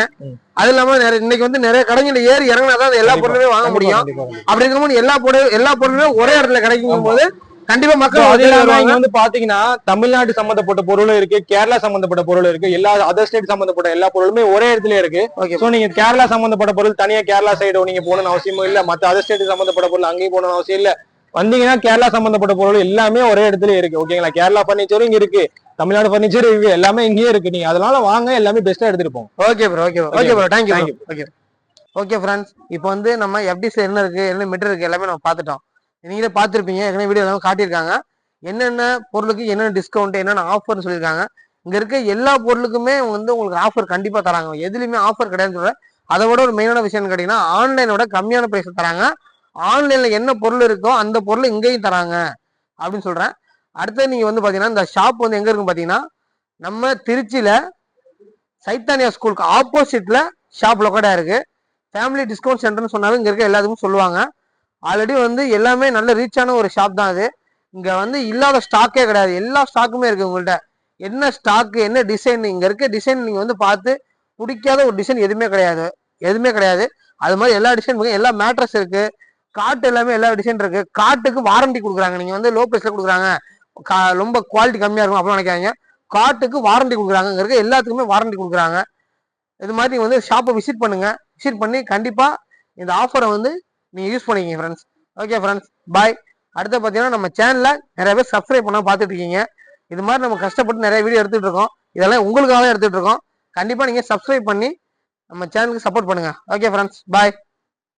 அது இல்லாம நிறைய இன்னைக்கு வந்து நிறைய கடைகள் ஏறி இறங்கினாதான் அது எல்லா பொருளுமே வாங்க முடியும். அப்படி இருக்கும்போது எல்லா பொருள் எல்லா பொருளுமே ஒரே இடத்துல கிடைக்கும் போது கண்டிப்பா மக்கள் அது வந்து இல்லாம வந்து பாத்தீங்கன்னா தமிழ்நாடு சம்பந்தப்பட்ட பொருளும் இருக்கு கேரளா சம்பந்தப்பட்ட பொருள் இருக்கு எல்லா அதர் ஸ்டேட் சம்பந்தப்பட்ட எல்லா பொருளுமே ஒரே இடத்துல இருக்கு. சோ நீங்க கேரளா சம்பந்தப்பட்ட பொருள் தனியா கேரளா சைடு நீங்க போகணும்னு அவசியமும் இல்ல மத்த அதர் ஸ்டேட் சம்பந்தப்பட்ட பொருள் அங்கேயும் போகணும்னு அவசியம் இல்ல. வந்தீங்கன்னா கேரளா சம்பந்தப்பட்ட பொருள் எல்லாமே ஒரே இடத்துல இருக்கு ஓகேங்களா கேரளா பர்னிச்சரும் இங்க இருக்கு தமிழ்நாடு பர்னிச்சர் இருக்கு எல்லாமே இங்கேயே இருக்கு. நீங்க அதனால வாங்க எல்லாமே பெஸ்டா எடுத்துட்டு போங்க. Okay bro okay bro okay bro thank you. Okay okay friends இப்போ வந்து நம்ம எஃப்டிஸ்ல என்ன இருக்கு என்ன மீட்டர் இருக்கு எல்லாமே நம்ம பார்த்துட்டோம். நீங்களே பார்த்துருப்பீங்க. ஏற்கனவே வீடியோ எல்லாமே காட்டியிருக்காங்க. என்னென்ன பொருளுக்கு என்னென்ன டிஸ்கவுண்ட் என்னென்ன ஆஃபர்னு சொல்லியிருக்காங்க. இங்கே இருக்க எல்லா பொருளுக்குமே வந்து உங்களுக்கு ஆஃபர் கண்டிப்பாக தராங்க. எதுலையுமே ஆஃபர் கிடையாதுன்னு சொல்ல அதை விட ஒரு மெயினான விஷயம் கேட்டிங்கன்னா ஆன்லைனோட கம்மியான பிரைஸ் தராங்க. ஆன்லைனில் என்ன பொருள் இருக்கோ அந்த பொருள் இங்கேயும் தராங்க அப்படின்னு சொல்கிறேன் அடுத்து நீங்கள் வந்து பார்த்தீங்கன்னா இந்த ஷாப் வந்து எங்கே இருக்குன்னு பார்த்தீங்கன்னா நம்ம திருச்சியில் சைத்தானியா ஸ்கூலுக்கு ஆப்போசிட்டில் ஷாப் லொக்கேட்டா இருக்குது ஃபேமிலி டிஸ்கவுண்ட் சென்டர்னு சொன்னாலும் இங்கே இருக்க எல்லாத்துக்கும் சொல்லுவாங்க. ஆல்ரெடி வந்து எல்லாமே நல்ல ரீச்சான ஒரு ஷாப் தான் அது. இங்கே வந்து இல்லாத ஸ்டாக்கே கிடையாது. எல்லா ஸ்டாக்குமே இருக்குது உங்கள்கிட்ட என்ன ஸ்டாக்கு என்ன டிசைன் இங்கே இருக்க டிசைன் நீங்கள் வந்து பார்த்து பிடிக்காத ஒரு டிசைன் எதுவுமே கிடையாது. எதுவுமே கிடையாது. அது மாதிரி எல்லா டிசைன் எல்லா மேட்ரஸ் இருக்குது காட்டு எல்லாமே எல்லா டிசைன் இருக்குது காட்டுக்கு வாரண்டி கொடுக்குறாங்க. நீங்கள் வந்து லோ ப்ரைஸில் கொடுக்குறாங்க. கா- ரொம்ப குவாலிட்டி கம்மியாக இருக்கும் அப்படின்னு நினைக்காங்க காட்டுக்கு வாரண்டி கொடுக்குறாங்க. இங்கே இருக்க எல்லாத்துக்குமே வாரண்டி கொடுக்குறாங்க. இது மாதிரி நீங்கள் வந்து ஷாப்பை விசிட் பண்ணுங்கள் விசிட் பண்ணி கண்டிப்பாக இந்த ஆஃபரை வந்து நீங்கள் யூஸ் பண்ணிக்கிங்க ஃப்ரெண்ட்ஸ் ஓகே ஃப்ரெண்ட்ஸ் பாய் அடுத்து பார்த்தீங்கன்னா நம்ம சேனலில் நிறைய பேர் சப்ஸ்கிரைப் பண்ண பார்த்துட்டு இருக்கீங்க. இது மாதிரி நம்ம கஷ்டப்பட்டு நிறைய வீடியோ எடுத்துகிட்டு இருக்கோம். இதெல்லாம் உங்களுக்காக எடுத்துகிட்டு இருக்கோம். கண்டிப்பாக நீங்கள் சப்ஸ்கிரைப் பண்ணி நம்ம சேனலுக்கு சப்போர்ட் பண்ணுங்கள் ஓகே ஃப்ரெண்ட்ஸ் பாய்